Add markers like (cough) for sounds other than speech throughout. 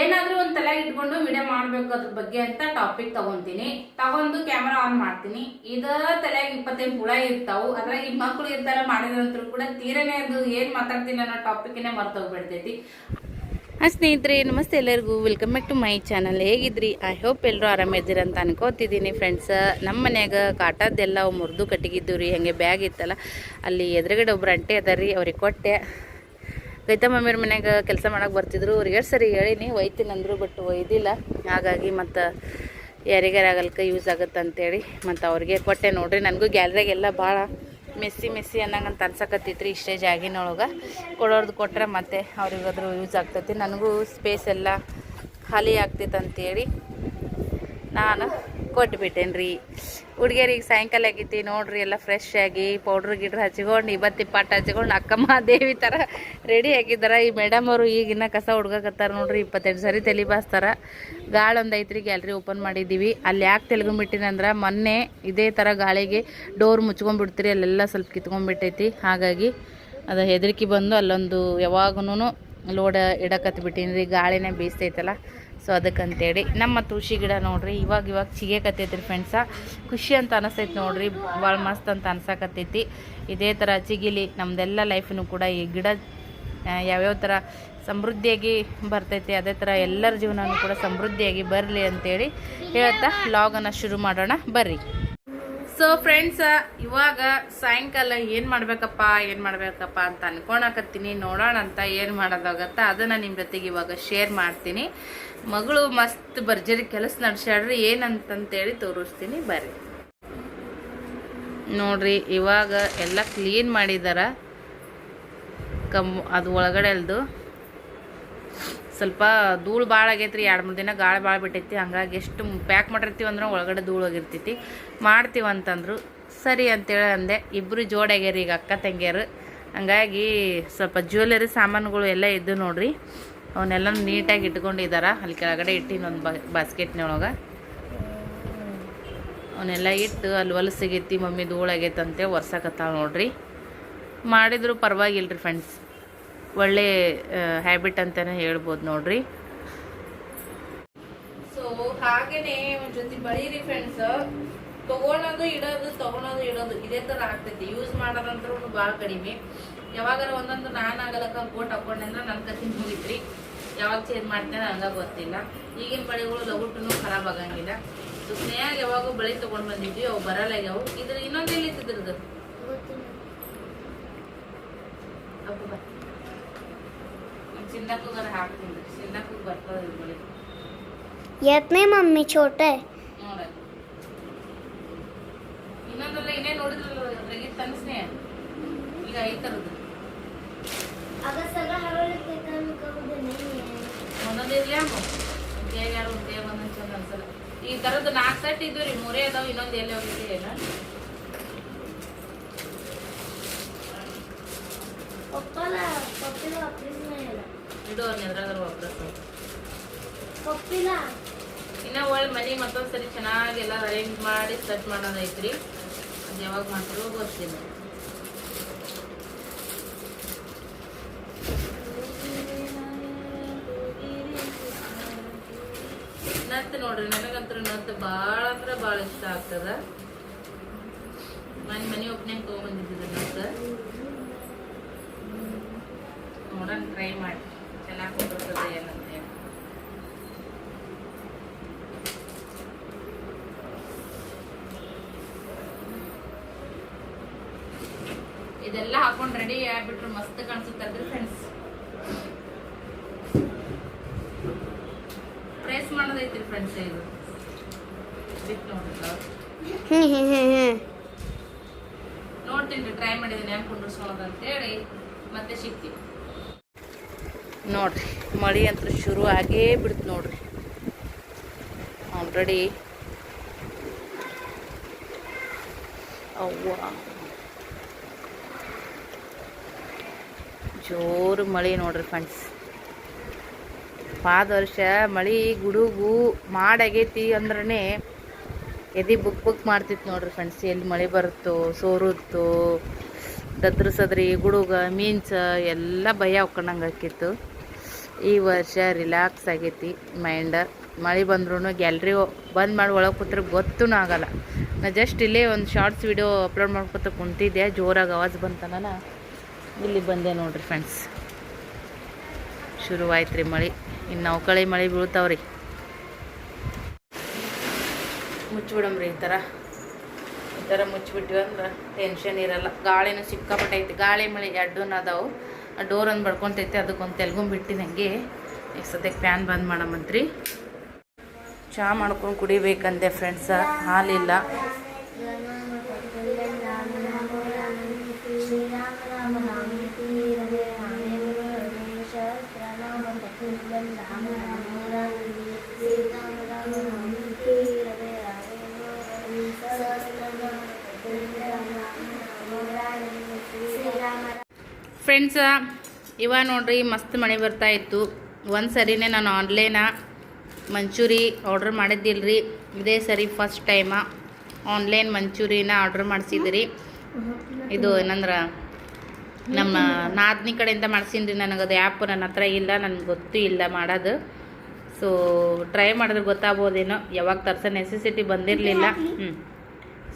ಏನಾದ್ರೂ ಒಂದ್ ತಲೆಗೆ ಇಟ್ಕೊಂಡು ವಿಡಿಯೋ ಮಾಡ್ಬೇಕು ಅದ್ರ ಬಗ್ಗೆ ಅಂತ ಟಾಪಿಕ್ ತಗೊಂತೀನಿ. ತಗೊಂಡು ಕ್ಯಾಮ್ರಾ ಆನ್ ಮಾಡ್ತೀನಿ. ಇದ ತಲೆಯಾಗ ಇಪ್ಪತ್ತೆಂಟು ಹುಳ ಇರ್ತಾವು. ಅದ್ರಾಗ ಈ ಮಕ್ಳು ಇರ್ತಾರ ಮಾಡಿದ್ರಂತರೂ ಕೂಡ ತೀರನೇ ಅದು ಏನ್ ಮಾತಾಡ್ತೀನಿ ಅನ್ನೋ ಟಾಪಿಕ್ನೇ ಮರ್ತೋಗ್ಬಿಡ್ತೈತಿ. ಸ್ನೇಹಿತರೆ, ನಮಸ್ತೆ ಎಲ್ಲರಿಗೂ. Welcome back to my channel ಹೇಗಿದ್ರಿ? I hope ಎಲ್ಲರೂ ಆರಾಮಿದ್ದೀರಿ ಅಂತ ಅನ್ಕೋತಿದ್ದೀನಿ ಫ್ರೆಂಡ್ಸ್ ನಮ್ಮ ಮನ್ಯಾಗ ಕಾಟದ್ದೆಲ್ಲ ಮುರಿದು ಕಟ್ಟಿಗಿದ್ದು ರೀ ಹಾಗೆ ಬ್ಯಾಗ್ ಇತ್ತಲ್ಲ, ಅಲ್ಲಿ ಎದುರುಗಡೆ ಒಬ್ರು ಅಂಟೆ ಅದ ರೀ ಅವ್ರಿಗೆ ಕೊಟ್ಟೆ. ಗೈತ ಮಮ್ಮಿಯವ್ರ ಮನ್ಯಾಗ ಕೆಲಸ ಮಾಡಕ್ಕೆ ಬರ್ತಿದ್ರು. ಅವ್ರಿಗೆ ಸರಿ ಹೇಳಿನಿ ಒಯ್ತೀನಿ ಅಂದರು ಬಟ್ ಒಯ್ದಿಲ್ಲ. ಹಾಗಾಗಿ ಮತ್ತು ಯಾರಿಗಾರ ಆಗಲ್ಕ ಯೂಸ್ ಆಗುತ್ತೆ ಅಂತೇಳಿ ಮತ್ತು ಅವ್ರಿಗೆ ಕೊಟ್ಟೆ ನೋಡ್ರಿ. ನನಗೂ ಗ್ಯಾಲ್ರಿಯಾಗೆಲ್ಲ ಭಾಳ ಮೆಸ್ಸಿ ಮೆಸ್ಸಿ ಅನ್ನಂಗಂತ ಅನ್ಸಕತ್ತೈತ್ರಿ ಇಷ್ಟೇ ಜಾಗಿನೊಳಗೆ. ಕೊಡೋರ್ದು ಕೊಟ್ಟರೆ ಮತ್ತೆ ಅವ್ರಿಗಾದ್ರೂ ಯೂಸ್ ಆಗ್ತೈತಿ. ನನಗೂ ಸ್ಪೇಸ್ ಎಲ್ಲ ಖಾಲಿ ಆಗ್ತೈತೆ ಅಂತೇಳಿ ನಾನು ಕೊಟ್ಬಿಟ್ಟೇನ್ರಿ. ಹುಡುಗಿಯರಿಗೆ ಸಾಯಂಕಾಲ ಆಗೈತಿ, ನೋಡ್ರಿ ಎಲ್ಲ ಫ್ರೆಶ್ ಆಗಿ ಪೌಡ್ರ್ ಗಿಡ್ರ್ ಹಚ್ಕೊಂಡು, ಇವತ್ತಿ ಪಾಟ್ ಹಚ್ಕೊಂಡು ಅಕ್ಕಮ್ಮ ದೇವಿ ಥರ ರೆಡಿ ಆಗಿದ್ದಾರೆ. ಈ ಮೇಡಮ್ ಅವರು ಈಗಿನ ಕಸ ಹುಡ್ಗಕತ್ತಾರ ನೋಡ್ರಿ, ಇಪ್ಪತ್ತೆಂಟು ಸರಿ ತಲೆ ಬಾಸ್ತಾರ. ಗಾಳಿ ಒಂದು ಐತ್ರಿ ಗ್ಯಾಲ್ರಿ ಓಪನ್ ಮಾಡಿದ್ದೀವಿ. ಅಲ್ಲಿ ಯಾಕೆ ತೆಲ್ಗೊಂಬಿಟ್ಟಿನಂದ್ರೆ ಮೊನ್ನೆ ಇದೇ ಥರ ಗಾಳಿಗೆ ಡೋರ್ ಮುಚ್ಕೊಂಡ್ಬಿಡ್ತೀರಿ ಅಲ್ಲೆಲ್ಲ ಸ್ವಲ್ಪ ಕಿತ್ಕೊಂಡ್ಬಿಟ್ಟೈತಿ ಹಾಗಾಗಿ ಅದು ಹೆದರಿಕೆ ಬಂದು ಅಲ್ಲೊಂದು ಯಾವಾಗೂ ಲೋಡ್ ಇಡಕತ್ಬಿಟ್ಟಿನಿ ರೀ, ಗಾಳಿನೇ ಬೀಸ್ತೈತಲ್ಲ. ಸೊ ಅದಕ್ಕಂತೇಳಿ ನಮ್ಮ ತುಳಸಿ ಗಿಡ ನೋಡ್ರಿ, ಇವಾಗ ಇವಾಗ ಚಿಗೇಕತ್ತೈತಿ ರೀ ಫ್ರೆಂಡ್ಸ ಖುಷಿ ಅಂತ ಅನಿಸ್ತೈತಿ ನೋಡ್ರಿ, ಭಾಳ ಮಸ್ತ್ ಅಂತ ಅನ್ಸಕತ್ತೈತಿ. ಇದೇ ಥರ ಚಿಗಿಲಿ ನಮ್ದೆಲ್ಲ ಲೈಫನು ಕೂಡ ಈ ಗಿಡ ಯಾವ್ಯಾವ ಥರ ಸಮೃದ್ಧಿಯಾಗಿ ಬರ್ತೈತಿ, ಅದೇ ಥರ ಎಲ್ಲರ ಜೀವನವೂ ಕೂಡ ಸಮೃದ್ಧಿಯಾಗಿ ಬರಲಿ ಅಂತೇಳಿ ಹೇಳ್ತಾ ಲಾಗನ್ನು ಶುರು ಮಾಡೋಣ, ಬರ್ರಿ. ಸೊ ಫ್ರೆಂಡ್ಸ ಇವಾಗ ಸಾಯಂಕಾಲ ಏನು ಮಾಡಬೇಕಪ್ಪ ಏನು ಮಾಡಬೇಕಪ್ಪ ಅಂತ ಅನ್ಕೊಳಕತ್ತೀನಿ. ನೋಡೋಣ ಅಂತ ಏನು ಮಾಡೋದಾಗತ್ತ. ಅದನ್ನು ನಿಮ್ಮ ಜೊತೆಗೆ ಇವಾಗ ಶೇರ್ ಮಾಡ್ತೀನಿ. ಮಗಳು ಮಸ್ತ್ ಭರ್ಜರಿ ಕೆಲಸ ನಡ್ಸ್ಯಾಡ್ರಿ ಏನಂತಂತೇಳಿ ತೋರಿಸ್ತೀನಿ. ಬರ್ರಿ. ನೋಡ್ರಿ, ಇವಾಗ ಎಲ್ಲ ಕ್ಲೀನ್ ಮಾಡಿದಾರ. ಕಮ್, ಅದು ಒಳಗಡೆ ಅಲ್ದು. ಸ್ವಲ್ಪ ಧೂಳು ಭಾಳ ಆಗೈತ್ರಿ. ಎರಡು ಮೂರು ದಿನ ಗಾಳಿ ಭಾಳ ಬಿಟ್ಟೈತಿ. ಹಂಗಾಗಿ ಎಷ್ಟು ಪ್ಯಾಕ್ ಮಾಡಿರ್ತೀವಿ ಅಂದ್ರೆ ಒಳಗಡೆ ಧೂಳು ಹೋಗಿರ್ತೈತಿ. ಮಾಡ್ತೀವಿ ಅಂತಂದ್ರು ಸರಿ ಅಂತೇಳಿ ಅಂದೆ. ಇಬ್ಬರು ಜೋಡಾಗ್ಯಾರ ಈಗ ಅಕ್ಕ ತಂಗಿಯರು. ಹಂಗಾಗಿ ಸ್ವಲ್ಪ ಜ್ಯುವೆಲರಿ ಸಾಮಾನುಗಳು ಎಲ್ಲ ಇದ್ದು ನೋಡ್ರಿ. ಅವನ್ನೆಲ್ಲ ನೀಟಾಗಿ ಇಟ್ಕೊಂಡಿದ್ದಾರೆ ಅಲ್ಲಿ ಕೆಳಗಡೆ ಇಟ್ಟಿನ ಒಂದು ಬಾಸ್ಕೆಟ್ನೊಳಗೆ ಅವನ್ನೆಲ್ಲ ಇಟ್ಟು ಅಲ್ಲಿ ಹೊಲಸಿಗೈತಿ ಮಮ್ಮಿ ಧೂಳಾಗೈತಂತೆ ಒರ್ಸಕತ್ತಾಳ ನೋಡ್ರಿ. ಮಾಡಿದರೂ ಪರವಾಗಿಲ್ಲ ರೀ ಫ್ರೆಂಡ್ಸ್ ಒಳ್ಳೆ ಹ್ಯಾಬಿಟ್ ಅಂತಲೇ ಹೇಳ್ಬೋದು ನೋಡ್ರಿ. ಸೊ ಹಾಗೆಯೇ ಜೊತೆ ಬಳೀರಿ ಫ್ರೆಂಡ್ಸ್ ತಗೊಳ್ಳೋದು ಇಡೋದು ತಗೊಳೋದು ಇಡೋದು, ಇದೇ ಥರ ಆಗ್ತೈತಿ. ಯೂಸ್ ಮಾಡೋದಂತರೂ ಭಾಳ ಕಡಿಮೆ. ಯಾವಾಗಾರ ಒಂದೊಂದು ನಾನು ಆಗಲಕ್ಕ ಕೋಟ್ ಹಾಕೊಂಡೆ ಅಂದ್ರೆ ನನ್ನ ಕತ್ತಿನ ಹೋಗಿದ್ರಿ ಯಾವಾಗ ಚೇಂಜ್ ಮಾಡ್ತೇನೆ ಹಂಗ ಗೊತ್ತಿಲ್ಲ. ಈಗಿನ ಬಳೆಗಳು ಲಗುಟ್ಟು ಖರಾಬ್ ಆಗಂಗಿಲ್ಲ. ಸುಮ್ಮನೆಯಾಗ ಯಾವಾಗೂ ಬಳೆ ತೊಗೊಂಡು ಬಂದಿದ್ವಿ, ಅವು ಬರಲಾಗ್ಯಾವು ಇದ್ರ ಇನ್ನೊಂದು ಎಲ್ಲಿತ್ತಿದ್ರದ್ದು ಚಿನ್ನಕ್ಕೂ ಹಾಕ್ತೀನಿ. ಚಿನ್ನಕ್ಕೂ ಬರ್ತದೆ ಬಳೆ. ಯತ್ನೇ ಮಮ್ಮಿ ಚೋಟೆ ಈಗ ಈ ಒಂದೊಂದು ಚಂದ ಈ ಥರದ್ದು ನಾಲ್ಕು ಸೆಟ್ ಇದ್ವು ರೀ ಮೂರೇ ಅದಾವ ಇನ್ನೊಂದು ಎಲ್ಲಿ ಹೋಗಿದ್ರಿ ಏನ? ವಾಪಸ್ ಇನ್ನ ಒಳ್ಳೆ ಮನೆ ಮತ್ತೊಂದ್ಸರಿ ಚೆನ್ನಾಗಿ ಎಲ್ಲ ಅರೇಂಜ್ ಮಾಡಿ ಸೆಟ್ ಮಾಡೋದೈತ್ರಿ. ಅದು ಯಾವಾಗ ಮಾತ್ರ ಗೊತ್ತಿಲ್ಲ. ನೋಡ್ರಿ ನನಗಂತೂ ನತ್ ಭಾಳ ಅಂದ್ರೆ ಭಾಳ ಇಷ್ಟ ಆಗ್ತದ. ಮನೆ ಮನೆ ಒಬ್ಬನೇ ತೊಗೊಂಬಂದಿದ್ದ ನತ್ ನೋಡೋಣ ಟ್ರೈ ಮಾಡಿ ಚೆನ್ನಾಗಿ ಕೊಟ್ಟಿರ್ತದೆ ಏನಂತೆ ಇದೆಲ್ಲ ಹಾಕೊಂಡು ರೆಡಿ ಆಗ್ಬಿಟ್ರೆ ಮಸ್ತ್ ಕಾಣಿಸುತ್ತಲ್ರಿ ನೋಡ್ತೀನಿ ಟ್ರೈ ಮಾಡಿದ್ದೀನಿ ಹೆಂಗೆ ಕುಂಡ್ರಿಸ್ಕೊಳ್ಳೋದು ಅಂತೇಳಿ ಮತ್ತೆ ಸಿಗ್ತೀವಿ ನೋಡ್ರಿ ಮಳೆ ಅಂತೂ ಶುರು ಆಗೇ ಬಿಡ್ತು ನೋಡ್ರಿ. ಆಲ್ರೆಡಿ ಅವ್ವ. ಜೋರು ಮಳೆ ನೋಡ್ರಿ ಫ್ರೆಂಡ್ಸ್ ಪಾದ ವರ್ಷ ಮಳೆ ಗುಡುಗು ಮಾಡಾಗೈತಿ ಅಂದ್ರೇ ಎದೆ ಬುಕ್ ಬುಕ್ ಮಾಡ್ತಿತ್ತು ನೋಡ್ರಿ ಫ್ರೆಂಡ್ಸ್ ಎಲ್ಲಿ ಮಳೆ ಬರುತ್ತೋ, ಸೋರುತ್ತೋ ದದ್ರ ಸದ್ರಿ ಗುಡುಗ ಮೀನ್ಸ, ಎಲ್ಲ ಭಯ ಒಕ್ಕಣಂಗೆ ಹಾಕಿತ್ತು ಈ ವರ್ಷ ರಿಲ್ಯಾಕ್ಸ್ ಆಗೈತಿ ಮೈಂಡ ಮಳೆ ಬಂದ್ರೂ ಗ್ಯಾಲ್ರಿ ಬಂದ್ ಮಾಡಿ ಒಳಗೆ ಕೂತ್ರೆ ಗೊತ್ತೂ ಆಗಲ್ಲ. ನಾ ಜಸ್ಟ್ ಇಲ್ಲೇ ಒಂದು ಶಾರ್ಟ್ಸ್ ವಿಡಿಯೋ ಅಪ್ಲೋಡ್ ಮಾಡ್ಕೊತ ಕುಂತಿದ್ದೆ, ಜೋರಾಗಿ ಆವಾಜ್ ಬಂತನ ಇಲ್ಲಿ ಬಂದೆ ನೋಡ್ರಿ ಫ್ರೆಂಡ್ಸ್ ಶುರುವಾಯ್ತು ರೀ ಮಳೆ, ಇನ್ನು ನೌಕಳಿ ಮಳೆ ಬೀಳ್ತಾವ್ರಿ. ಮುಚ್ಚಿಬಿಡಮ್ರಿ ಈ ಥರ. ಈ ಥರ ಮುಚ್ಚಿಬಿಟ್ಟಿವಿ ಅಂದ್ರೆ ಟೆನ್ಷನ್ ಇರಲ್ಲ. ಗಾಳಿನೂ ಸಿಕ್ಕಾಪಟ್ಟೆ ಐತಿ ಗಾಳಿ, ಮಳೆ ಎರಡೂ ಅದಾವು. ಡೋರ್ ಒಂದು ಬಡ್ಕೊತೈತಿ. ಅದಕ್ಕೊಂದು ತೆಲ್ಗೊಂಡ್ ಬಿಟ್ಟಿನಿ ಹಂಗೆ. ಈಗ ಸದ್ಯಕ್ಕೆ ಫ್ಯಾನ್ ಬಂದ್ ಮಾಡಮಂತ್ರಿ. ಚಹಾ ಮಾಡ್ಕೊಂಡು ಕುಡಿಬೇಕಂದೆ ಫ್ರೆಂಡ್ಸ ಹಾಲಿಲ್ಲ. ಫ್ರೆಂಡ್ಸ ಇವ ನೋಡ್ರಿ ಮಸ್ತ್ ಮಳೆ ಬರ್ತಾ ಇತ್ತು. ಒಂದು ಸರಿನೇ ನಾನು ಆನ್ಲೈನ ಮಂಚೂರಿ ಆರ್ಡ್ರ್ ಮಾಡಿದ್ದಿಲ್ರಿ. ಇದೇ ಸರಿ ಫಸ್ಟ್ ಟೈಮ ಆನ್ಲೈನ್ ಮಂಚೂರಿನ ಆರ್ಡ್ರ್ ಮಾಡಿಸಿದ್ರಿ. ಇದು ಏನಂದ್ರೆ ನಮ್ಮ ನಾದ್ನಿ ಕಡೆಯಿಂದ ಮಾಡ್ಸೀನಿ ನನಗೆ ಅದು ಆ್ಯಪ್ ನನ್ನ ಹತ್ರ ಇಲ್ಲ ನನಗೆ ಗೊತ್ತೂ ಇಲ್ಲ ಮಾಡೋದು. ಸೊ ಟ್ರೈ ಮಾಡಿದ್ರೆ ಗೊತ್ತಾಗ್ಬೋದೇನೋ. ಯಾವಾಗ ತರ್ಸೋ ನೆಸೆಸಿಟಿ ಬಂದಿರಲಿಲ್ಲ. ಹ್ಞೂ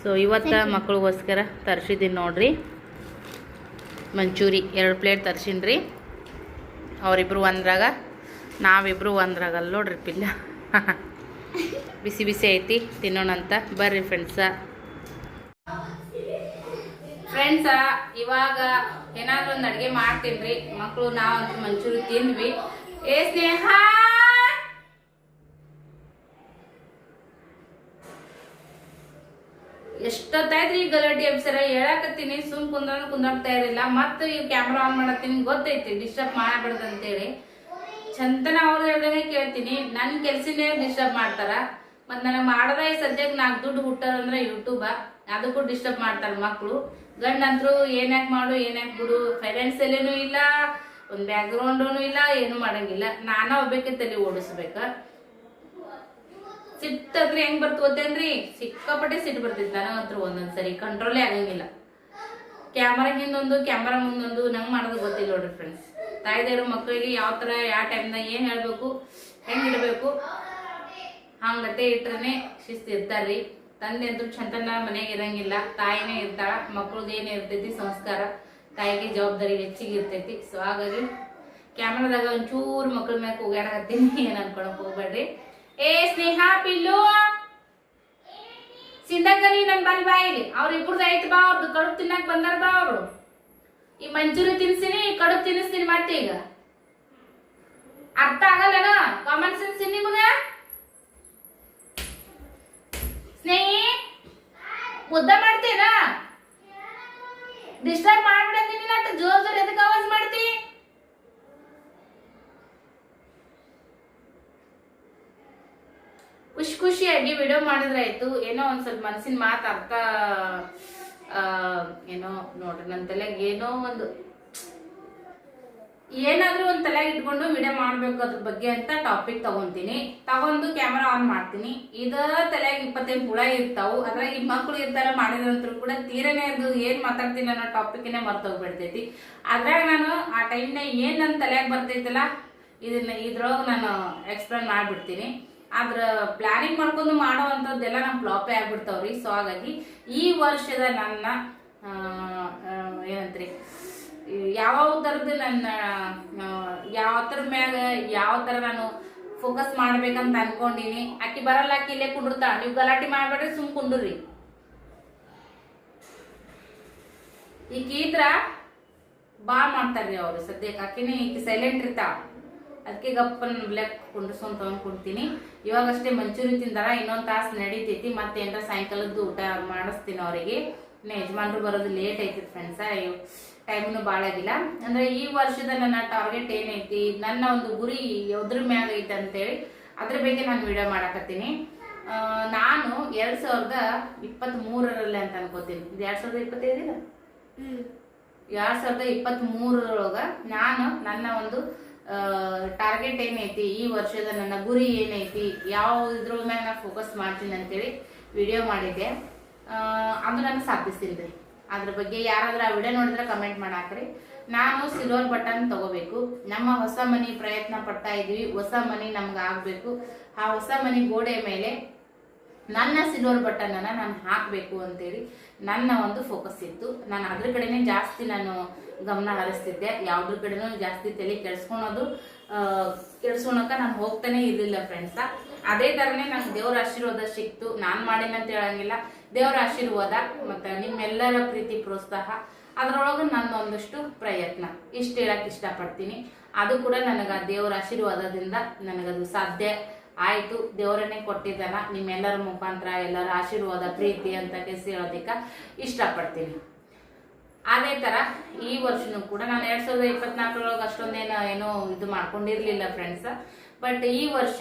ಸೊ ಇವತ್ತು ಮಕ್ಕಳಿಗೋಸ್ಕರ ತರಿಸಿದ್ದೀನಿ ನೋಡ್ರಿ. ಮಂಚೂರಿ ಎರಡು ಪ್ಲೇಟ್ ತರ್ಸೀನಿ ರೀ. ಅವರಿಬ್ರು ಒಂದ್ರಾಗ, ನಾವಿಬ್ರು ಒಂದ್ರಾಗ ಅಲ್ಲಿ ನೋಡ್ರಿ ಪಿಲ್ಲ. (laughs) ಬಿಸಿ ಬಿಸಿ ಐತಿ, ತಿನ್ನೋಣಂತ. ಬರ್ರಿ ಫ್ರೆಂಡ್ಸ ಫ್ರೆಂಡ್ಸ ಇವಾಗ ಏನಾದ್ರು ಒಂದು ಅಡುಗೆ ಮಾಡ್ತೀನಿ ರೀ ಮಕ್ಕಳು ನಾವಂತೂ ಮಂಚೂರಿ ತಿನ್ವಿ ಏ ಸ್ನೇಹ! ಎಷ್ಟೊತ್ತಾಯ್ತ್ರಿ ಈ ಗಲಾಟೆ ಅಪ್ಸರ ಹೇಳಕತ್ತೀನಿ, ಸುಮ್ ಕುಂದ್ರ ಕುಂದಾಡ್ತಾ ಇರಲಿಲ್ಲ. ಮತ್ತೆ ಈ ಕ್ಯಾಮ್ರಾ ಆನ್ ಮಾಡತ್ತೀನಿ ಗೊತ್ತೈತಿ ಡಿಸ್ಟರ್ಬ್ ಮಾಡಬಾರ್ದು ಅಂತೇಳಿ ಚಂದನ ಅವ್ರು ಹೇಳ್ದಂಗೆ ಕೇಳ್ತೀನಿ ನನ್ನ ಕೆಲ್ಸನೇ ಡಿಸ್ಟರ್ಬ್ ಮಾಡ್ತಾರ. ಮತ್ ನನಗೆ ಮಾಡದ ಸದ್ಯಕ್ ಸದ್ಯಕ್ಕೆ ನಾಲ್ಕು ದುಡ್ಡು ಹುಟ್ಟಾರಂದ್ರೆ ಯೂಟ್ಯೂಬ ಅದಕ್ಕೂ ಡಿಸ್ಟರ್ಬ್ ಮಾಡ್ತಾರ ಮಕ್ಕಳು ಗಂಡಂತರು ಏನ್ಯಾಕ್ ಮಾಡು ಏನ್ಯಾಕ್ ಬಿಡು ಫೈನಾನ್ಸಿಯಲಿನೂ ಇಲ್ಲ, ಒಂದು ಬ್ಯಾಕ್ಗ್ರೌಂಡೂ ಇಲ್ಲ, ಏನು ಮಾಡಂಗಿಲ್ಲ. ನಾನ ಒಬ್ಬಕ್ಕೆ ತಲೆ ಓಡಿಸ್ಬೇಕ. ಸಿಟ್ಟತ್ರಿ ಹೆಂಗ್ ಬರ್ತು ಓದ್ತೇನ್ರಿ ಸಿಕ್ಕಾಪಟ್ಟೆ ಸಿಟ್ಟು ಬರ್ತಿತ್ತು ನನಗಂತ್ರ ಒಂದೊಂದ್ಸರಿ. ಕಂಟ್ರೋಲೇ ಆಗಂಗಿಲ್ಲ ಕ್ಯಾಮರಾ ಹಿಂದೊಂದು ಕ್ಯಾಮರಾ ಮುಂದೊಂದು, ನಂಗೆ ಮಾಡೋದು ಗೊತ್ತಿಲ್ಲ ನೋಡ್ರಿ ಫ್ರೆಂಡ್ಸ್ ತಾಯ್ದೇರು ಮಕ್ಕಳಿಗೆ ಯಾವ ಥರ ಯಾವ ಟೈಮ್ದಾಗ ಏನು ಹೇಳ್ಬೇಕು, ಹೆಂಗ್ ಇಡಬೇಕು, ಹಂಗತೆ ಇಟ್ರನೆ ಶಿಸ್ತು ಇರ್ತಾರ್ರಿ. ತಂದೆ ಅಂತೂ ಚಂದನ ಮನೆಗೆ ಇರಂಗಿಲ್ಲ. ತಾಯಿನೇ ಇರ್ತಾಳ. ಮಕ್ಳದ್ದು ಏನೇ ಇರ್ತೈತಿ ಸಂಸ್ಕಾರ. ತಾಯಿಗೆ ಜವಾಬ್ದಾರಿ ಹೆಚ್ಚಿಗೆ ಇರ್ತೈತಿ. ಸೊ ಹಾಗಾಗಿ ಕ್ಯಾಮ್ರಾದಾಗ ಒಂಚೂರು ಮಕ್ಳ ಮ್ಯಾಗ ಹೋಗ್ಯಾಡಕತ್ತೀನಿ ಏನು (laughs) ಅನ್ಕೊಳಕ್ ಹೋಗ್ಬೇಡ್ರಿ. ಏ ಸ್ನೇಹ, ಪಿಲ್ಲು. ಸಿಂಧಕರಿ ನನ್ ಬಲ್ ಬಾ ಇಲ್ಲಿ. ಅವ್ರ ಇಬ್ರದ್ದು ಐತ್ ಬಾ ಅವ್ರದ್ದು ಕಡುಬು ತಿನ್ನಕ್ ಬಂದಾರ ಬಾ ಅವರು. ಈ ಮಂಚೂರಿ ತಿನ್ಸಿನಿ, ಈ ಕಡುಬು ತಿನ್ನಿಸ್ತೀನಿ ಮತ್ತೆ ಈಗ. ಅರ್ಥ ಆಗಲ್ಲನ? ಕಾಮನ್ ಸೆನ್ಸ್ ನಿಮಗ? ಸ್ನೇಹಿ, ಮುದ್ದ ಮಾಡ್ತೀರಾ ಡಿಸ್ಟರ್ಬ್ ಮಾಡ್ಬಿಡತ್ತೀನಿ ನಟ್ ಜೋರ್ ಜೋರ್ ಎದಕ್ಕೆ ಆವಾಜ್ ಮಾಡ್ತಿ? ಖುಷಿ ಖುಷಿಯಾಗಿ ವಿಡಿಯೋ ಮಾಡಿದ್ರಾಯ್ತು. ಏನೋ ಒಂದ್ ಸ್ವಲ್ಪ ಮನಸ್ಸಿನ ಮಾತು ಅರ್ಥ ಏನೋ ನೋಡ್ರಿ ನನ್ನ ತಲೆಗೆ ಏನೋ ಒಂದು ಏನಾದ್ರೂ ಒಂದ್ ತಲೆಗೆ ಇಟ್ಕೊಂಡು ವಿಡಿಯೋ ಮಾಡ್ಬೇಕು ಅದ್ರ ಬಗ್ಗೆ ಅಂತ ಟಾಪಿಕ್ ತಗೊಂತೀನಿ. ತಗೊಂಡು ಕ್ಯಾಮರಾ ಆನ್ ಮಾಡ್ತೀನಿ. ಇದ ತಲೆಗೆ ಇಪ್ಪತ್ತೈದು ಹುಳ ಇರ್ತಾವು. ಅದ್ರಾಗ ಈ ಮಕ್ಳು ಇರ್ತಾರ ಮಾಡಿದ್ರಂತರೂ ಕೂಡ ತೀರನೇ ಅದು ಏನ್ ಮಾತಾಡ್ತೀನಿ ಅನ್ನೋ ಟಾಪಿಕ್ನೇ ಮರ್ತೋಗ್ಬಿಡ್ತೈತಿ. ಅದ್ರಾಗ ನಾನು ಆ ಟೈಮ್ನಾಗ ಏನ್ ನನ್ನ ತಲೆಗೆ ಬರ್ತೈತಲ್ಲ, ಇದನ್ನ ಇದ್ರೊಳಗೆ ನಾನು ಎಕ್ಸ್ಪ್ಲೇನ್ ಮಾಡ್ಬಿಡ್ತೀನಿ. ಆದ್ರ ಪ್ಲಾನಿಂಗ್ ಮಾಡ್ಕೊಂಡು ಮಾಡುವಂತದ್ದೆಲ್ಲ ನಮ್ ಫ್ಲಾಪೇ ಆಗ್ಬಿಡ್ತಾವ್ರಿ. ಸೊ ಹಾಗಾಗಿ ಈ ವರ್ಷದ ನನ್ನ ಏನಂತ್ರಿ ಯಾವ ಥರದ ನನ್ನ ಯಾವ ಥರದ ಮ್ಯಾಗ ಯಾವ ಥರ ನಾನು ಫೋಕಸ್ ಮಾಡ್ಬೇಕಂತ ಅನ್ಕೊಂಡಿನಿ. ಅಕ್ಕಿ ಬರಲ್ಲ ಆಕಿ ಇಲ್ಲೇ ಕುಂಡಿರ್ತಾಳ. ನೀವು ಗಲಾಟೆ ಮಾಡ್ಬೇಡ್ರಿ ಸುಮ್ ಕುಂಡ್ರಿ ಈ ಕೀತ್ರ ಬಾ ಮಾಡ್ತಾರ್ರಿ ಅವ್ರು. ಸದ್ಯಕ್ಕೆ ಆಕಿನಿ ಈಕಿ ಸೈಲೆಂಟ್ ಇರ್ತಾಳ. ಅದಕ್ಕೆ ಗಪ್ಪನ್ ಬ್ಲ್ಯಾಕ್ ಕುಂಡ್ರಸ್ಕೊಂಡ್ ತಗೊಂಡ್ ಕೊಡ್ತೀನಿ. ಇವಾಗಷ್ಟೇ ಮಂಚೂರಿ ತಿಂದಾರ ಇನ್ನೊಂದು ತಾಸು ನಡೀತೈತಿ ಮತ್ತೆ ಏನಾರ ಸಾಯಂಕಾಲದ್ದು ಊಟ ಮಾಡಿಸ್ತೀನಿ ಅವರಿಗೆ. ಇನ್ನು ಯಜಮಾನ್ರು ಬರೋದು ಲೇಟ್ ಐತಿ ಫ್ರೆಂಡ್ಸ ಟೈಮ್ನು ಭಾಳ ಆಗಿಲ್ಲ. ಅಂದರೆ ಈ ವರ್ಷದ ನನ್ನ ಟಾರ್ಗೆಟ್ ಏನೈತಿ ನನ್ನ ಒಂದು ಗುರಿ ಯಾವ್ದ್ರ ಮ್ಯಾಗ ಐತೆ ಅಂತೇಳಿ ಅದ್ರ ಬಗ್ಗೆ ನಾನು ವಿಡಿಯೋ ಮಾಡಕತ್ತೀನಿ. ನಾನು ಎರಡ್ ಸಾವಿರದ ಇಪ್ಪತ್ತ್ ಮೂರರಲ್ಲಿ ಅಂತ ಅನ್ಕೋತೀನಿ. ಇದು ಎರಡ್ ಸಾವಿರದ ಇಪ್ಪತ್ತೈದಿಲ್ಲ ಎರಡ್ ಸಾವಿರದ ಇಪ್ಪತ್ತ್ ಮೂರರೊಳಗ ನಾನು ನನ್ನ ಒಂದು ಟಾರ್ಗೆಟ್ ಏನೈತಿ? ಈ ವರ್ಷದ ನನ್ನ ಗುರಿ ಏನೈತಿ? ಯಾವ ಇದ್ರ ಮ್ಯಾಗ ನಾನು ಫೋಕಸ್ ಮಾಡ್ತೀನಿ ಅಂತೇಳಿ ವಿಡಿಯೋ ಮಾಡಿದ್ದೆ. ಅದು ನಾನು ರೀ ಅದ್ರ ಬಗ್ಗೆ ಯಾರಾದ್ರೂ ಆ ವಿಡಿಯೋ ನೋಡಿದ್ರೆ ಕಮೆಂಟ್ ಮಾಡಾಕ್ರಿ. ನಾನು ಸಿಲ್ವರ್ ಬಟನ್ ತಗೋಬೇಕು. ನಮ್ಮ ಹೊಸ ಮನಿ ಪ್ರಯತ್ನ ಪಡ್ತಾ ಇದೀವಿ. ಹೊಸ ಮನಿ ನಮ್ಗೆ ಆಗ್ಬೇಕು. ಆ ಹೊಸ ಮನಿ ಗೋಡೆ ಮೇಲೆ ನನ್ನ ಸಿಲ್ವರ್ ಬಟನ್ ಅನ್ನ ನಾನು ಹಾಕಬೇಕು ಅಂತೇಳಿ ನನ್ನ ಒಂದು ಫೋಕಸ್ ಇತ್ತು. ನಾನು ಅದ್ರ ಕಡೆನೇ ಜಾಸ್ತಿ ನಾನು ಗಮನ ಹರಿಸ್ತಿದ್ದೆ. ಯಾವ್ದ್ರ ಕಡೆನೂ ಜಾಸ್ತಿ ತಲೆ ಕೆಡ್ಸ್ಕೊಳೋದು ಕೆಡ್ಸ್ಕೊಳಕ ನಾನು ಹೋಗ್ತಾನೆ ಇರಲಿಲ್ಲ ಫ್ರೆಂಡ್ಸ ಅದೇ ತರನೇ ನನಗೆ ದೇವ್ರ ಆಶೀರ್ವಾದ ಸಿಕ್ತು. ನಾನ್ ಮಾಡೇನಂತ ಹೇಳಂಗಿಲ್ಲ. ದೇವ್ರ ಆಶೀರ್ವಾದ ಮತ್ತೆ ನಿಮ್ಮೆಲ್ಲರ ಪ್ರೀತಿ ಪ್ರೋತ್ಸಾಹ. ಅದ್ರೊಳಗೆ ನನ್ನ ಒಂದಷ್ಟು ಪ್ರಯತ್ನ. ಇಷ್ಟ ಹೇಳಕ್ ಇಷ್ಟಪಡ್ತೀನಿ. ಅದು ಕೂಡ ನನಗ ದೇವರ ಆಶೀರ್ವಾದದಿಂದ ನನಗದು ಸಾಧ್ಯ. ಆಯ್ತು, ದೇವರನ್ನೇ ಕೊಟ್ಟಿದ್ದಾನ. ನಿಮ್ಮೆಲ್ಲರ ಮುಖಾಂತರ ಎಲ್ಲರ ಆಶೀರ್ವಾದ, ಪ್ರೀತಿ ಅಂತ ಕೆಸಿ ಇಷ್ಟಪಡ್ತೀನಿ. ಅದೇ ಥರ ಈ ವರ್ಷನೂ ಕೂಡ ನಾನು ಎರಡು ಸಾವಿರದ ಇಪ್ಪತ್ನಾಲ್ಕರೊಳಗೆ ಅಷ್ಟೊಂದೇನು ಏನೋ ಇದು ಮಾಡ್ಕೊಂಡಿರಲಿಲ್ಲ ಫ್ರೆಂಡ್ಸ್ ಬಟ್ ಈ ವರ್ಷ,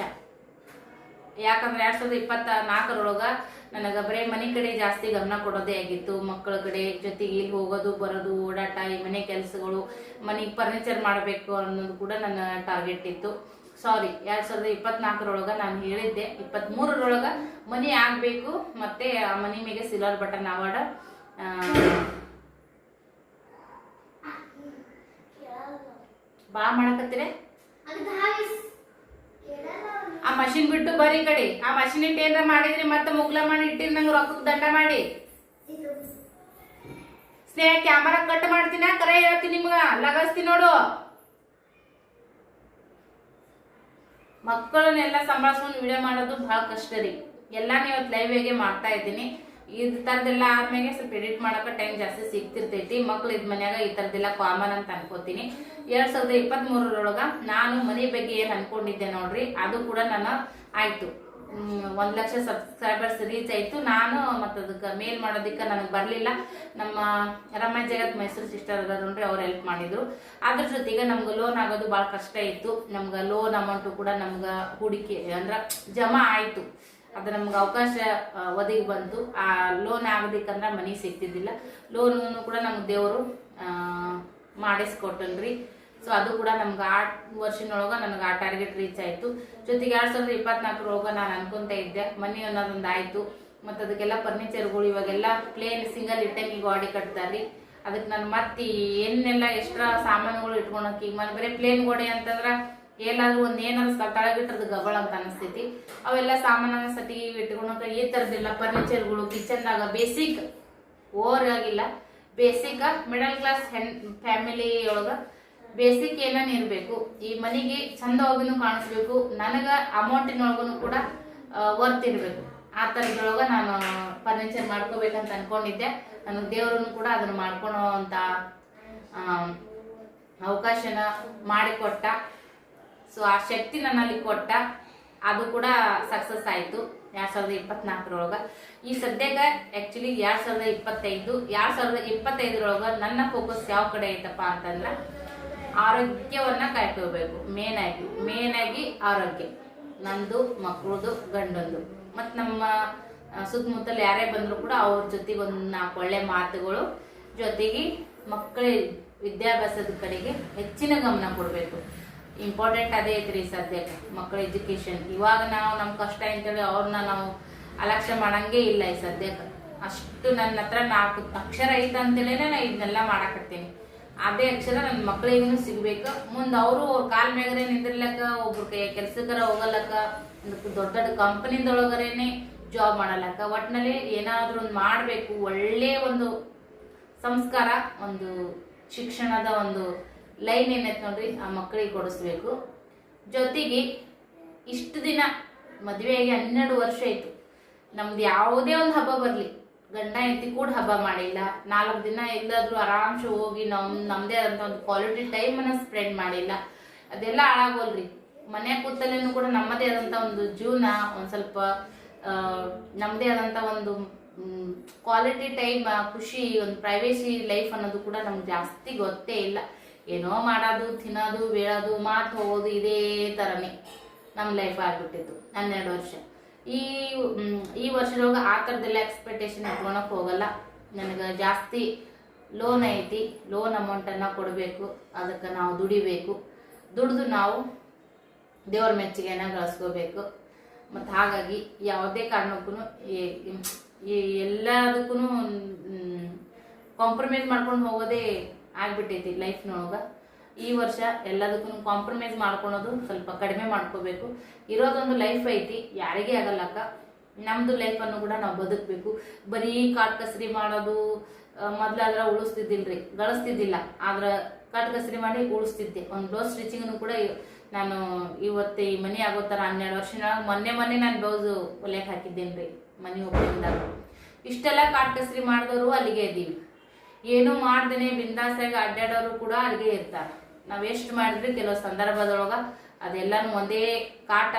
ಯಾಕಂದ್ರೆ ಎರಡು ಸಾವಿರದ ಇಪ್ಪತ್ತ ನಾಲ್ಕರೊಳಗೆ ನನಗೆ ಬರೀ ಮನೆ ಕಡೆ ಜಾಸ್ತಿ ಗಮನ ಕೊಡೋದೇ ಆಗಿತ್ತು. ಮಕ್ಕಳ ಕಡೆ ಜೊತೆಗೆ ಇಲ್ಲಿ ಹೋಗೋದು, ಬರೋದು, ಓಡಾಟ, ಈ ಮನೆ ಕೆಲಸಗಳು ಮನೆಗೆ ಫರ್ನಿಚರ್ ಮಾಡಬೇಕು ಅನ್ನೋದು ಕೂಡ ನನ್ನ ಟಾರ್ಗೆಟ್ ಇತ್ತು. ಸಾರಿ ಎರಡ್ ಸಾವಿರದ ಇಪ್ಪತ್ನಾಲ್ಕರೊಳಗ ನಾನು ಹೇಳಿದ್ದೆ. ಇಪ್ಪತ್ತ್ ಮೂರರೊಳಗ ಮನೆ ಆಗ್ಬೇಕು, ಮತ್ತೆ ಆ ಮನಿ ಮೇಲೆ ಸಿಲ್ವರ್ ಬಟನ್ ಅವಾರ್ಡ್ ಬಾ ಮಾಡಕತ್ತೀರ. ಆ ಮಷಿನ್ ಬಿಟ್ಟು ಬರೀ ಕಡೆ. ಆ ಮಷಿನ್ ಇಟ್ಟು ಏನಾರ ಮಾಡಿದ್ರಿ, ಮತ್ತೆ ಮುಗ್ಲ ಮಾಡಿ ಇಟ್ಟಿರಿ, ನಂಗೆ ರೊಕ್ಕಕ್ಕೆ ದಂಡ ಮಾಡಿ. ಸ್ನೇಹ ಕ್ಯಾಮರಾ ಕಟ್ ಮಾಡ್ತೀನ? ಕರೆ ಹೇಳ್ತೀನಿ ನಿಮ್ಗ. ಲಗಸ್ತೀನಿ ನೋಡು. ಮಕ್ಕಳನ್ನೆಲ್ಲ ಸಂಭಾಳಿಸ್ಕೊಂಡು ವಿಡಿಯೋ ಮಾಡೋದು ಬಹಳ ಕಷ್ಟ ರೀ. ಎಲ್ಲ ಇವತ್ತು ಲೈವ್ ಮಾಡ್ತಾ ಇದ್ದೀನಿ. ಈ ಥರದ್ದೆಲ್ಲ ಆದ್ಮೇಲೆ ಸ್ವಲ್ಪ ಎಡಿಟ್ ಮಾಡೋಕೆ ಟೈಮ್ ಜಾಸ್ತಿ ಸಿಗ್ತಿರ್ತೈತಿ. ಮಕ್ಳು ಇದ್ ಮನ್ಯಾಗ ಈ ಥರದ್ದೆಲ್ಲ ಕಾಮನ್ ಅಂತ ಅನ್ಕೋತೀನಿ. ಎರಡು ಸಾವಿರದ ಇಪ್ಪತ್ತ್ ಮೂರರೊಳಗೆ ನಾನು ಮನೆ ಬಗ್ಗೆ ಏನು ಅನ್ಕೊಂಡಿದ್ದೆ ನೋಡ್ರಿ, ಅದು ಕೂಡ ನಾನು ಆಯ್ತು. ಒಂದ್ ಲಕ್ಷ ಸಬ್ಸ್ಕ್ರೈಬರ್ಸ್ ರೀಚ್ ಆಯ್ತು. ನಾನು ಮತ್ತೆ ಅದಕ್ಕೆ ಮೇಲ್ ಮಾಡೋದಕ್ಕೆ ನನಗೆ ಬರಲಿಲ್ಲ. ನಮ್ಮ ರಮ್ಯ ಜಗತ್ ಮೈಸೂರು ಸಿಸ್ಟರ್ ನೋಡ್ರಿ, ಅವ್ರು ಹೆಲ್ಪ್ ಮಾಡಿದ್ರು. ಅದ್ರ ಜೊತೆಗೆ ನಮ್ಗೆ ಲೋನ್ ಆಗೋದು ಭಾಳ ಕಷ್ಟ ಇತ್ತು. ನಮ್ಗೆ ಲೋನ್ ಅಮೌಂಟು ಕೂಡ ನಮ್ಗೆ ಹೂಡಿಕೆ, ಅಂದ್ರೆ ಜಮಾ ಆಯ್ತು. ಅದು ನಮ್ಗೆ ಅವಕಾಶ ಒದಗಿ ಬಂತು. ಆ ಲೋನ್ ಆಗೋದಕ್ಕಂದ್ರೆ ಮನಿ ಸಿಗ್ತಿದ್ದಿಲ್ಲ. ಲೋನ್ ಕೂಡ ನಮ್ಗೆ ದೇವರು ಮಾಡಿಸ್ಕೊಟ್ಟನ್ರಿ ಸೊ ಅದು ಕೂಡ ನಮ್ಗೆ ಆ ವರ್ಷನೊಳಗ ನನಗೆ ಆ ಟಾರ್ಗೆಟ್ ರೀಚ್ ಆಯ್ತು. ಜೊತೆಗೆ ಎರಡು ಸಾವಿರದ ಇಪ್ಪತ್ನಾಲ್ಕರೊಳಗ ನಾನು ಅನ್ಕೊಂತ ಇದ್ದೆ. ಮನಿ ಅನ್ನೋದೊಂದು ಆಯಿತು. ಮತ್ತು ಅದಕ್ಕೆಲ್ಲ ಫರ್ನಿಚರ್ಗಳು ಇವಾಗೆಲ್ಲ ಪ್ಲೇನ್ ಸಿಂಗಲ್ ಇಟ್ಟಂಗಿ ಗಾಡಿ ಕಟ್ತಾರ್ರಿ. ಅದಕ್ಕೆ ನಾನು ಮತ್ತೆ ಏನೆಲ್ಲ ಎಕ್ಸ್ಟ್ರಾ ಸಾಮಾನುಗಳು ಇಟ್ಕೊಳಕ್ ಈಗ ಮನೆ ಬರೀ ಪ್ಲೇನ್ ಗೋಡೆ ಅಂತಂದ್ರ ಎಲ್ಲಾದ್ರೂ ಒಂದ್ ಏನಾದ್ರು ತಳಗಿಟ್ಟದ ಗಬಳ ಅಂತ ಅನಿಸ್ತೈತಿ. ಅವೆಲ್ಲ ಸಾಮಾನ ಸತಿ ಇಟ್ಕೊಳಕ ಈ ತರದೆಲ್ಲ ಫರ್ನಿಚರ್ಗಳು ಕಿಚನ್ದಾಗ ಬೇಸಿಕ್ ಓವರ್ ಆಗಿಲ್ಲ. ಬೇಸಿಕ್ ಮಿಡಲ್ ಕ್ಲಾಸ್ ಹೆಣ್ ಫ್ಯಾಮಿಲಿ ಒಳಗ ಬೇಸಿಕ್ ಏನೇನ್ ಇರಬೇಕು, ಈ ಮನೆಗೆ ಚಂದವಾಗಿನೂ ಕಾಣಿಸ್ಬೇಕು, ನನಗೆ ಅಮೌಂಟಿನೊಳಗೂ ಕೂಡ ವರ್ತ್ ಇರಬೇಕು. ಆ ಥರದೊಳಗೆ ನಾನು ಫರ್ನಿಚರ್ ಮಾಡ್ಕೋಬೇಕಂತ ಅನ್ಕೊಂಡಿದ್ದೆ. ನನಗೆ ದೇವ್ರನ್ನು ಕೂಡ ಅದನ್ನು ಮಾಡ್ಕೊಳೋ ಅಂತ ಅವಕಾಶನ ಮಾಡಿಕೊಟ್ಟ. ಸೊ ಆ ಶಕ್ತಿ ನನ್ನಲ್ಲಿ ಕೊಟ್ಟ. ಅದು ಕೂಡ ಸಕ್ಸಸ್ ಆಯಿತು. ಎರಡು ಸಾವಿರದ ಇಪ್ಪತ್ನಾಲ್ಕರೊಳಗೆ. ಈ ಸದ್ಯಕ್ಕೆ ಆ್ಯಕ್ಚುಲಿ ಎರಡು ಸಾವಿರದ ಇಪ್ಪತ್ತೈದು, ಎರಡು ಸಾವಿರದ ಇಪ್ಪತ್ತೈದರೊಳಗೆ ನನ್ನ ಫೋಕಸ್ ಯಾವ ಕಡೆ ಐತಪ್ಪ ಅಂತಂದ್ರ ಆರೋಗ್ಯವನ್ನ ಕಾಯ್ಕೋಬೇಕು. ಮೇನ್ ಆಗಿ ಮೇನ್ ಆಗಿ ಆರೋಗ್ಯ. ನಂದು ಮಕ್ಕಳದು ಗಂಡೊಂದು. ಮತ್ತು ನಮ್ಮ ಸುತ್ತಮುತ್ತಲು ಯಾರೇ ಬಂದರೂ ಕೂಡ ಅವ್ರ ಜೊತೆಗೆ ಒಂದು ನಾಲ್ಕು ಒಳ್ಳೆ ಮಾತುಗಳು ಜೊತೆಗೆ ಮಕ್ಕಳ ವಿದ್ಯಾಭ್ಯಾಸದ ಕಡೆಗೆ ಹೆಚ್ಚಿನ ಗಮನ ಕೊಡಬೇಕು. ಇಂಪಾರ್ಟೆಂಟ್ ಅದೇ ಐತ್ರಿ ಸದ್ಯಕ್ಕೆ. ಮಕ್ಕಳ ಎಜುಕೇಶನ್ ಇವಾಗ ನಾವು ನಮ್ಮ ಕಷ್ಟ ಅಂತೇಳಿ ಅವ್ರನ್ನ ನಾವು ಅಲಕ್ಷ್ಯ ಮಾಡಂಗೆ ಇಲ್ಲ ಈ ಸದ್ಯಕ್ಕೆ. ಅಷ್ಟು ನನ್ನ ಹತ್ರ ನಾಲ್ಕು ಅಕ್ಷರ ಐತೆ ಅಂತೇಳಿನೇ ನಾ ಇದನ್ನೆಲ್ಲ ಮಾಡಾಕತ್ತೀನಿ. ಅದೇ ಅಕ್ಷರ ನನ್ನ ಮಕ್ಕಳಿಗೂ ಸಿಗ್ಬೇಕು. ಮುಂದೆ ಅವರು ಅವ್ರ ಕಾಲ್ ಮ್ಯಾಗರೆ ನಿಂದಿರ್ಲಕ್ಕ, ಒಬ್ರ ಕೈ ಕೆಲ್ಸಕ್ಕರ ಹೋಗಲಕ್ಕ ದೊಡ್ಡ ದೊಡ್ಡ ಕಂಪನಿದೊಳಗರೇನೆ ಜಾಬ್ ಮಾಡಲಕ್ಕ. ಒಟ್ಟಿನಲ್ಲಿ ಏನಾದ್ರೂ ಒಂದು ಮಾಡಬೇಕು, ಒಳ್ಳೆ ಒಂದು ಸಂಸ್ಕಾರ, ಒಂದು ಶಿಕ್ಷಣದ ಒಂದು ಲೈನ್ ಏನೈತೆ ನೋಡ್ರಿ, ಆ ಮಕ್ಕಳಿಗೆ ಕೊಡಿಸ್ಬೇಕು. ಜೊತೆಗೆ ಇಷ್ಟು ದಿನ ಮದುವೆಯಾಗಿ ಹನ್ನೆರಡು ವರ್ಷ ಆಯ್ತು. ನಮ್ದು ಯಾವುದೇ ಒಂದು ಹಬ್ಬ ಬರಲಿ. ಗಂಡ ಹೆಂಡತಿ ಕೂಡ ಹಬ್ಬ ಮಾಡಿಲ್ಲ. ನಾಲ್ಕು ದಿನ ಎಲ್ಲಾದ್ರೂ ಆರಾಮ್ಸೆ ಹೋಗಿ ನಮ್, ನಮ್ದೇ ಆದಂತ ಒಂದು ಕ್ವಾಲಿಟಿ ಟೈಮ್ ಅನ್ನ ಸ್ಪ್ರೆಂಡ್ ಮಾಡಿಲ್ಲ. ಅದೆಲ್ಲ ಹಾಳಾಗೋಲ್ರಿ. ಮನೆ ಕೂತಲ್ಲೇನು ಕೂಡ ನಮ್ಮದೇ ಆದಂತ ಒಂದು ಜೀವನ ಒಂದ್ ಸ್ವಲ್ಪ ನಮ್ಮದೇ ಆದಂತ ಒಂದು ಕ್ವಾಲಿಟಿ ಟೈಮ್ ಖುಷಿ, ಒಂದು ಪ್ರೈವೇಸಿ ಲೈಫ್ ಅನ್ನೋದು ಕೂಡ ನಮ್ಗೆ ಜಾಸ್ತಿ ಗೊತ್ತೇ ಇಲ್ಲ. ಏನೋ ಮಾಡೋದು, ತಿನ್ನೋದು, ಬೀಳೋದು, ಮಾತು ಹೋಗೋದು ಇದೇ ಥರನೇ ನಮ್ಮ ಲೈಫ್ ಆಗ್ಬಿಟ್ಟಿತ್ತು. ಹನ್ನೆರಡು ವರ್ಷ. ಈ ಈ ವರ್ಷದೊಳಗೆ ಆ ಥರದ್ದೆಲ್ಲ ಎಕ್ಸ್ಪೆಕ್ಟೇಷನ್ ಇಟ್ಕೊಳಕ್ ಹೋಗಲ್ಲ. ನನಗೆ ಜಾಸ್ತಿ ಲೋನ್ ಐತಿ ಲೋನ್ ಅಮೌಂಟನ್ನು ಕೊಡಬೇಕು, ಅದಕ್ಕೆ ನಾವು ದುಡಿಬೇಕು. ದುಡಿದು ನಾವು ದೇವ್ರ ಮೆಚ್ಚುಗೆನ ಗಳಿಸ್ಕೋಬೇಕು. ಮತ್ತು ಹಾಗಾಗಿ ಯಾವುದೇ ಕಾರಣಕ್ಕೂ ಈ ಎಲ್ಲದಕ್ಕೂ ಕಾಂಪ್ರಮೈಸ್ ಮಾಡ್ಕೊಂಡು ಹೋಗೋದೇ ಆಗ್ಬಿಟ್ಟೈತಿ ಲೈಫ್ನೊಳಗೆ ಈ ವರ್ಷ ಎಲ್ಲದಕ್ಕೂ ಕಾಂಪ್ರಮೈಸ್ ಮಾಡ್ಕೊಳೋದು ಸ್ವಲ್ಪ ಕಡಿಮೆ ಮಾಡ್ಕೋಬೇಕು. ಇರೋದೊಂದು ಲೈಫ್ ಐತಿ, ಯಾರಿಗೇ ಆಗಲ್ಲಕ್ಕ ನಮ್ದು ಲೈಫನ್ನು ಕೂಡ ನಾವು ಬದುಕಬೇಕು. ಬರೀ ಕಾಟ್ ಕಸ್ರಿ ಮಾಡೋದು ಮೊದ್ಲಾದ್ರ ಉಳಿಸ್ತಿದ್ದಿಲ್ರಿ, ಗಳಿಸ್ತಿದ್ದಿಲ್ಲ. ಆದ್ರೆ ಕಾಟ್ ಕಸ್ರಿ ಮಾಡಿ ಉಳಿಸ್ತಿದ್ದೆ. ಒಂದು ಬ್ಲೌಸ್ ಸ್ಟಿಚಿಂಗ್ನು ಕೂಡ ನಾನು ಇವತ್ತು ಈ ಮನೆ ಆಗೋ ಥರ ಹನ್ನೆರಡು ವರ್ಷದೊಳಗೆ ಮೊನ್ನೆ ಮೊನ್ನೆ ನಾನು ಬ್ಲೌಸ್ ಹೊಲಿಯಕ್ಕೆ ಹಾಕಿದ್ದೇನೆ ರೀ ಮನೆ ಒಬ್ಬರಿಂದಾಗ ಇಷ್ಟೆಲ್ಲ ಕಾಟ್ ಕಸರಿ ಮಾಡಿದವರು ಅಲ್ಲಿಗೆ ಇದ್ದೀವಿ. ಏನು ಮಾಡ್ದೇನೆ ಬಿಂದಾಸಾಗಿ ಅಡ್ಡಾಡೋರು ಕೂಡ ಅಲ್ಲಿಗೆ ಇರ್ತಾರೆ. ನಾವು ಎಷ್ಟು ಮಾಡಿದ್ರೆ ಕೆಲವು ಸಂದರ್ಭದೊಳಗ ಅದೆಲ್ಲಾನು ಒಂದೇ ಕಾಟ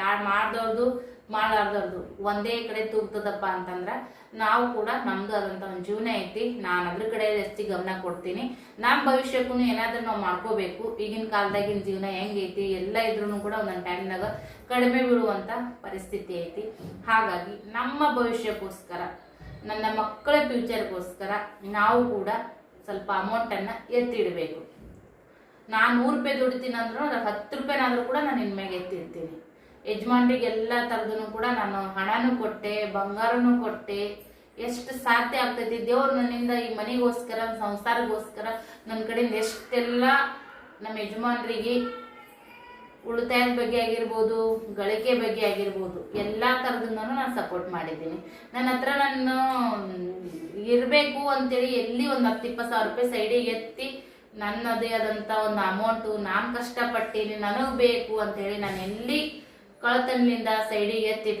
ಯಾರು ಮಾಡ್ದವ್ರದ್ದು ಮಾಡಲಾರ್ದವ್ರದ್ದು ಒಂದೇ ಕಡೆ ತೂಗ್ತದಪ್ಪ ಅಂತಂದ್ರೆ ನಾವು ಕೂಡ ನಮ್ದು ಆದಂತ ಒಂದು ಜೀವನ ಐತಿ. ನಾನು ಅದ್ರ ಕಡೆ ಜಾಸ್ತಿ ಗಮನ ಕೊಡ್ತೀನಿ. ನಮ್ಮ ಭವಿಷ್ಯಕ್ಕೂ ಏನಾದರೂ ನಾವು ಮಾಡ್ಕೋಬೇಕು. ಈಗಿನ ಕಾಲದಾಗಿನ ಜೀವನ ಹೆಂಗೈತಿ ಎಲ್ಲ ಇದ್ರೂ ಕೂಡ ಒಂದೊಂದು ಟೈಮ್ನಾಗ ಕಡಿಮೆ ಬೀಳುವಂಥ ಪರಿಸ್ಥಿತಿ ಐತಿ. ಹಾಗಾಗಿ ನಮ್ಮ ಭವಿಷ್ಯಕ್ಕೋಸ್ಕರ, ನನ್ನ ಮಕ್ಕಳ ಫ್ಯೂಚರ್ಗೋಸ್ಕರ ನಾವು ಕೂಡ ಸ್ವಲ್ಪ ಅಮೌಂಟನ್ನು ಎತ್ತಿಡಬೇಕು. ನಾನು ನೂರು ರೂಪಾಯಿ ದುಡಿತೀನಿ ಅಂದ್ರೂ ಹತ್ತು ರೂಪಾಯಿನಾದ್ರೂ ಕೂಡ ನಾನು ಇನ್ಮ್ಯಾಗ ಎತ್ತಿರ್ತೀನಿ. ಯಜಮಾನ್ರಿಗೆ ಎಲ್ಲ ಥರದೂ ಕೂಡ ನಾನು ಹಣನೂ ಕೊಟ್ಟೆ, ಬಂಗಾರನೂ ಕೊಟ್ಟೆ. ಎಷ್ಟು ಸಾಧ್ಯ ಆಗ್ತೈತಿ? ದೇವ್ರು ನನ್ನಿಂದ ಈ ಮನೆಗೋಸ್ಕರ, ಸಂಸಾರಗೋಸ್ಕರ ನನ್ನ ಕಡೆಯಿಂದ ಎಷ್ಟೆಲ್ಲ ನಮ್ಮ ಯಜಮಾನ್ರಿಗೆ ಉಳಿತಾಯದ ಬಗ್ಗೆ ಆಗಿರ್ಬೋದು, ಗಳಿಕೆ ಬಗ್ಗೆ ಆಗಿರ್ಬೋದು, ಎಲ್ಲ ಥರದಿಂದನೂ ನಾನು ಸಪೋರ್ಟ್ ಮಾಡಿದ್ದೀನಿ. ನನ್ನ ಹತ್ರ ನಾನು ಇರಬೇಕು ಅಂತೇಳಿ ಎಲ್ಲಿ ಒಂದು ಹತ್ತು ಇಪ್ಪತ್ತು ಸಾವಿರ ರೂಪಾಯಿ ಸೈಡಿಗೆ ಎತ್ತಿ ನನ್ನದೇ ಆದಂತ ಒಂದು ಅಮೌಂಟು ನಾನು ಕಷ್ಟಪಟ್ಟೀನಿ, ನನಗೆ ಬೇಕು ಅಂತ ಹೇಳಿ ನಾನು ಎಲ್ಲಿ ಕಳತನದಿಂದ ಸೈಡಿಗೆ ಎತ್ತಿ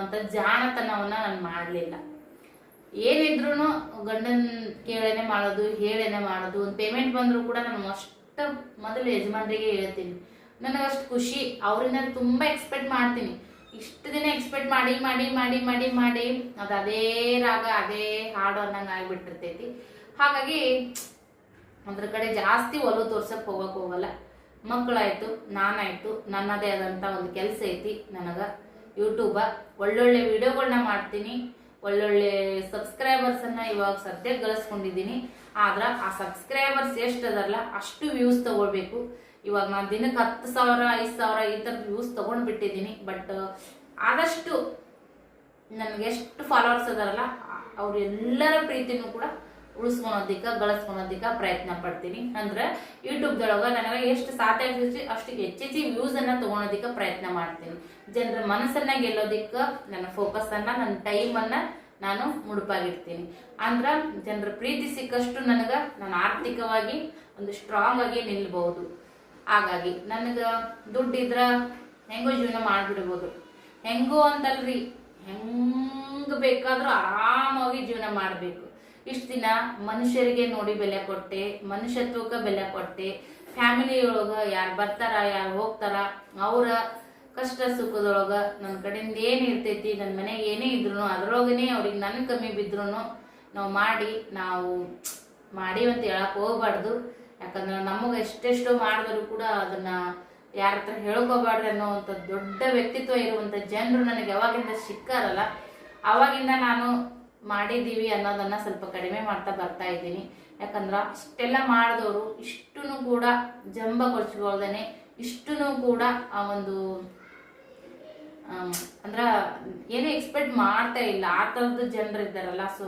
ಅಂತ ಜಾಣತನವನ್ನ ನಾನು ಮಾಡಲಿಲ್ಲ. ಏನಿದ್ರು ಗಂಡನ್ ಕೇಳೇನೆ ಮಾಡೋದು, ಹೇಳೇನೆ ಮಾಡೋದು, ಒಂದು ಪೇಮೆಂಟ್ ಬಂದರೂ ಕೂಡ ನಾನು ಅಷ್ಟು ಮೊದಲು ಯಜಮಾನ್ರಿಗೆ ಹೇಳ್ತೀನಿ. ನನಗೆ ಅಷ್ಟು ಖುಷಿ, ಅವರಿಂದ ತುಂಬ ಎಕ್ಸ್ಪೆಕ್ಟ್ ಮಾಡ್ತೀನಿ. ಇಷ್ಟು ದಿನ ಎಕ್ಸ್ಪೆಕ್ಟ್ ಮಾಡಿ ಮಾಡಿ ಮಾಡಿ ಮಾಡಿ ಮಾಡಿ, ಅದು ಅದೇ ರಾಗ, ಅದೇ ಹಾಡು ಅನ್ನಂಗೆ ಆಗ್ಬಿಟ್ಟಿರ್ತೈತಿ. ಹಾಗಾಗಿ ಅದ್ರ ಕಡೆ ಜಾಸ್ತಿ ಒಲವು ತೋರ್ಸಕ್ ಹೋಗಕ್ ಹೋಗಲ್ಲ. ಮಕ್ಕಳಾಯ್ತು ನಾನಾಯ್ತು, ನನ್ನದೇ ಆದಂತ ಒಂದು ಕೆಲಸ ಐತಿ ನನಗ. ಯೂಟ್ಯೂಬ ಒಳ್ಳೊಳ್ಳೆ ವಿಡಿಯೋಗಳನ್ನ ಮಾಡ್ತೀನಿ. ಒಳ್ಳೊಳ್ಳೆ ಸಬ್ಸ್ಕ್ರೈಬರ್ಸ್ ಅನ್ನ ಇವಾಗ ಸದ್ಯಕ್ಕೆ ಗಳಿಸ್ಕೊಂಡಿದ್ದೀನಿ. ಆದ್ರ ಆ ಸಬ್ಸ್ಕ್ರೈಬರ್ಸ್ ಎಷ್ಟು ಅದಲ್ಲ ಅಷ್ಟು ವ್ಯೂಸ್ ತಗೊಳ್ಬೇಕು. ಇವಾಗ ನಾನು ದಿನಕ್ಕೆ ಹತ್ತು ಸಾವಿರ, ಐದು ಸಾವಿರ ಈ ಥರ ವ್ಯೂಸ್ ತಗೊಂಡ್ ಬಿಟ್ಟಿದ್ದೀನಿ ಬಟ್ ಆದಷ್ಟು ನನಗೆ ಎಷ್ಟು ಫಾಲೋವರ್ಸ್ ಅದಾರಲ್ಲ ಅವರೆಲ್ಲರ ಪ್ರೀತಿನೂ ಕೂಡ ಉಳಿಸ್ಕೊಳೋದಿಕ್ಕ ಗಳಿಸ್ಕೊಳೋದಿಕ್ಕ ಪ್ರಯತ್ನ ಪಡ್ತೀನಿ. ಅಂದ್ರೆ ಯೂಟ್ಯೂಬ್ದೊಳಗ ನನಗೆ ಎಷ್ಟು ಸಾಧ್ಯ ಅಷ್ಟು ಹೆಚ್ಚೆಚ್ಚಿ ವ್ಯೂಸ್ ಅನ್ನ ತಗೊಳೋದಿಕ್ಕ ಪ್ರಯತ್ನ ಮಾಡ್ತೀನಿ. ಜನರ ಮನಸ್ಸನ್ನ ಗೆಲ್ಲೋದಿಕ್ಕ ನನ್ನ ಫೋಕಸ್ ಅನ್ನ, ನನ್ನ ಟೈಮ್ ಅನ್ನ ನಾನು ಮುಡುಪಾಗಿರ್ತೀನಿ ಅಂದ್ರ ಜನರ ಪ್ರೀತಿ ಸಿಕ್ಕಷ್ಟು ನನಗ ನಾನು ಆರ್ಥಿಕವಾಗಿ ಒಂದು ಸ್ಟ್ರಾಂಗ್ ಆಗಿ ನಿಲ್ಬಹುದು ಹಾಗಾಗಿ ನನಗ ದುಡ್ಡಿದ್ರ ಹೆಂಗೋ ಜೀವನ ಮಾಡ್ಬಿಡ್ಬೋದು. ಹೆಂಗೋ ಅಂತಲ್ರಿ, ಹೆಂಗ್ ಬೇಕಾದ್ರೂ ಆರಾಮಾಗಿ ಜೀವನ ಮಾಡಬೇಕು. ಇಷ್ಟು ದಿನ ಮನುಷ್ಯರಿಗೆ ನೋಡಿ ಬೆಲೆ ಕೊಟ್ಟೆ ಮನುಷ್ಯತ್ವಕ್ಕೆ ಬೆಲೆ ಕೊಟ್ಟೆ ಫ್ಯಾಮಿಲಿ ಒಳಗ ಯಾರು ಬರ್ತಾರ, ಯಾರು ಹೋಗ್ತಾರ, ಅವರ ಕಷ್ಟ ಸುಖದೊಳಗ ನನ್ನ ಕಡೆಯಿಂದ ಏನು ಇರ್ತೈತಿ ನನ್ನ ಮನೆಗೆ ಏನೇ ಇದ್ರು ಅದ್ರೊಳಗನೆ ಅವ್ರಿಗೆ ನನ್ನ ಕಮ್ಮಿ ಬಿದ್ರು ನಾವು ಮಾಡಿ ನಾವು ಮಾಡಿ ಅಂತ ಹೇಳಕ್ ಹೋಗ್ಬಾರ್ದು. ಯಾಕಂದ್ರೆ ನಮಗೆ ಎಷ್ಟೆಷ್ಟೋ ಮಾಡಿದ್ರು ಕೂಡ ಅದನ್ನ ಯಾರ ಹತ್ರ ಹೇಳ್ಕೋಬಾರ್ದು ಅನ್ನೋವಂಥ ದೊಡ್ಡ ವ್ಯಕ್ತಿತ್ವ ಇರುವಂಥ ಜನರು ನನಗೆ ಯಾವಾಗಿಂದ ಸಿಕ್ಕಾರಲ್ಲ, ಅವಾಗಿಂದ ನಾನು ಮಾಡಿದ್ದೀವಿ ಅನ್ನೋದನ್ನ ಸ್ವಲ್ಪ ಕಡಿಮೆ ಮಾಡ್ತಾ ಬರ್ತಾ ಇದ್ದೀನಿ. ಯಾಕಂದ್ರೆ ಅಷ್ಟೆಲ್ಲ ಮಾಡಿದವರು ಇಷ್ಟೂ ಕೂಡ ಜಂಬ ಕೊಚ್ಕೊಳ್ದೇನೆ ಇಷ್ಟೂ ಕೂಡ ಆ ಒಂದು ಅಂದ್ರೆ ಏನು ಎಕ್ಸ್ಪೆಕ್ಟ್ ಮಾಡ್ತಾ ಇಲ್ಲ. ಆ ಥರದ್ದು ಜನರು ಇದ್ದಾರಲ್ಲ ಸೊ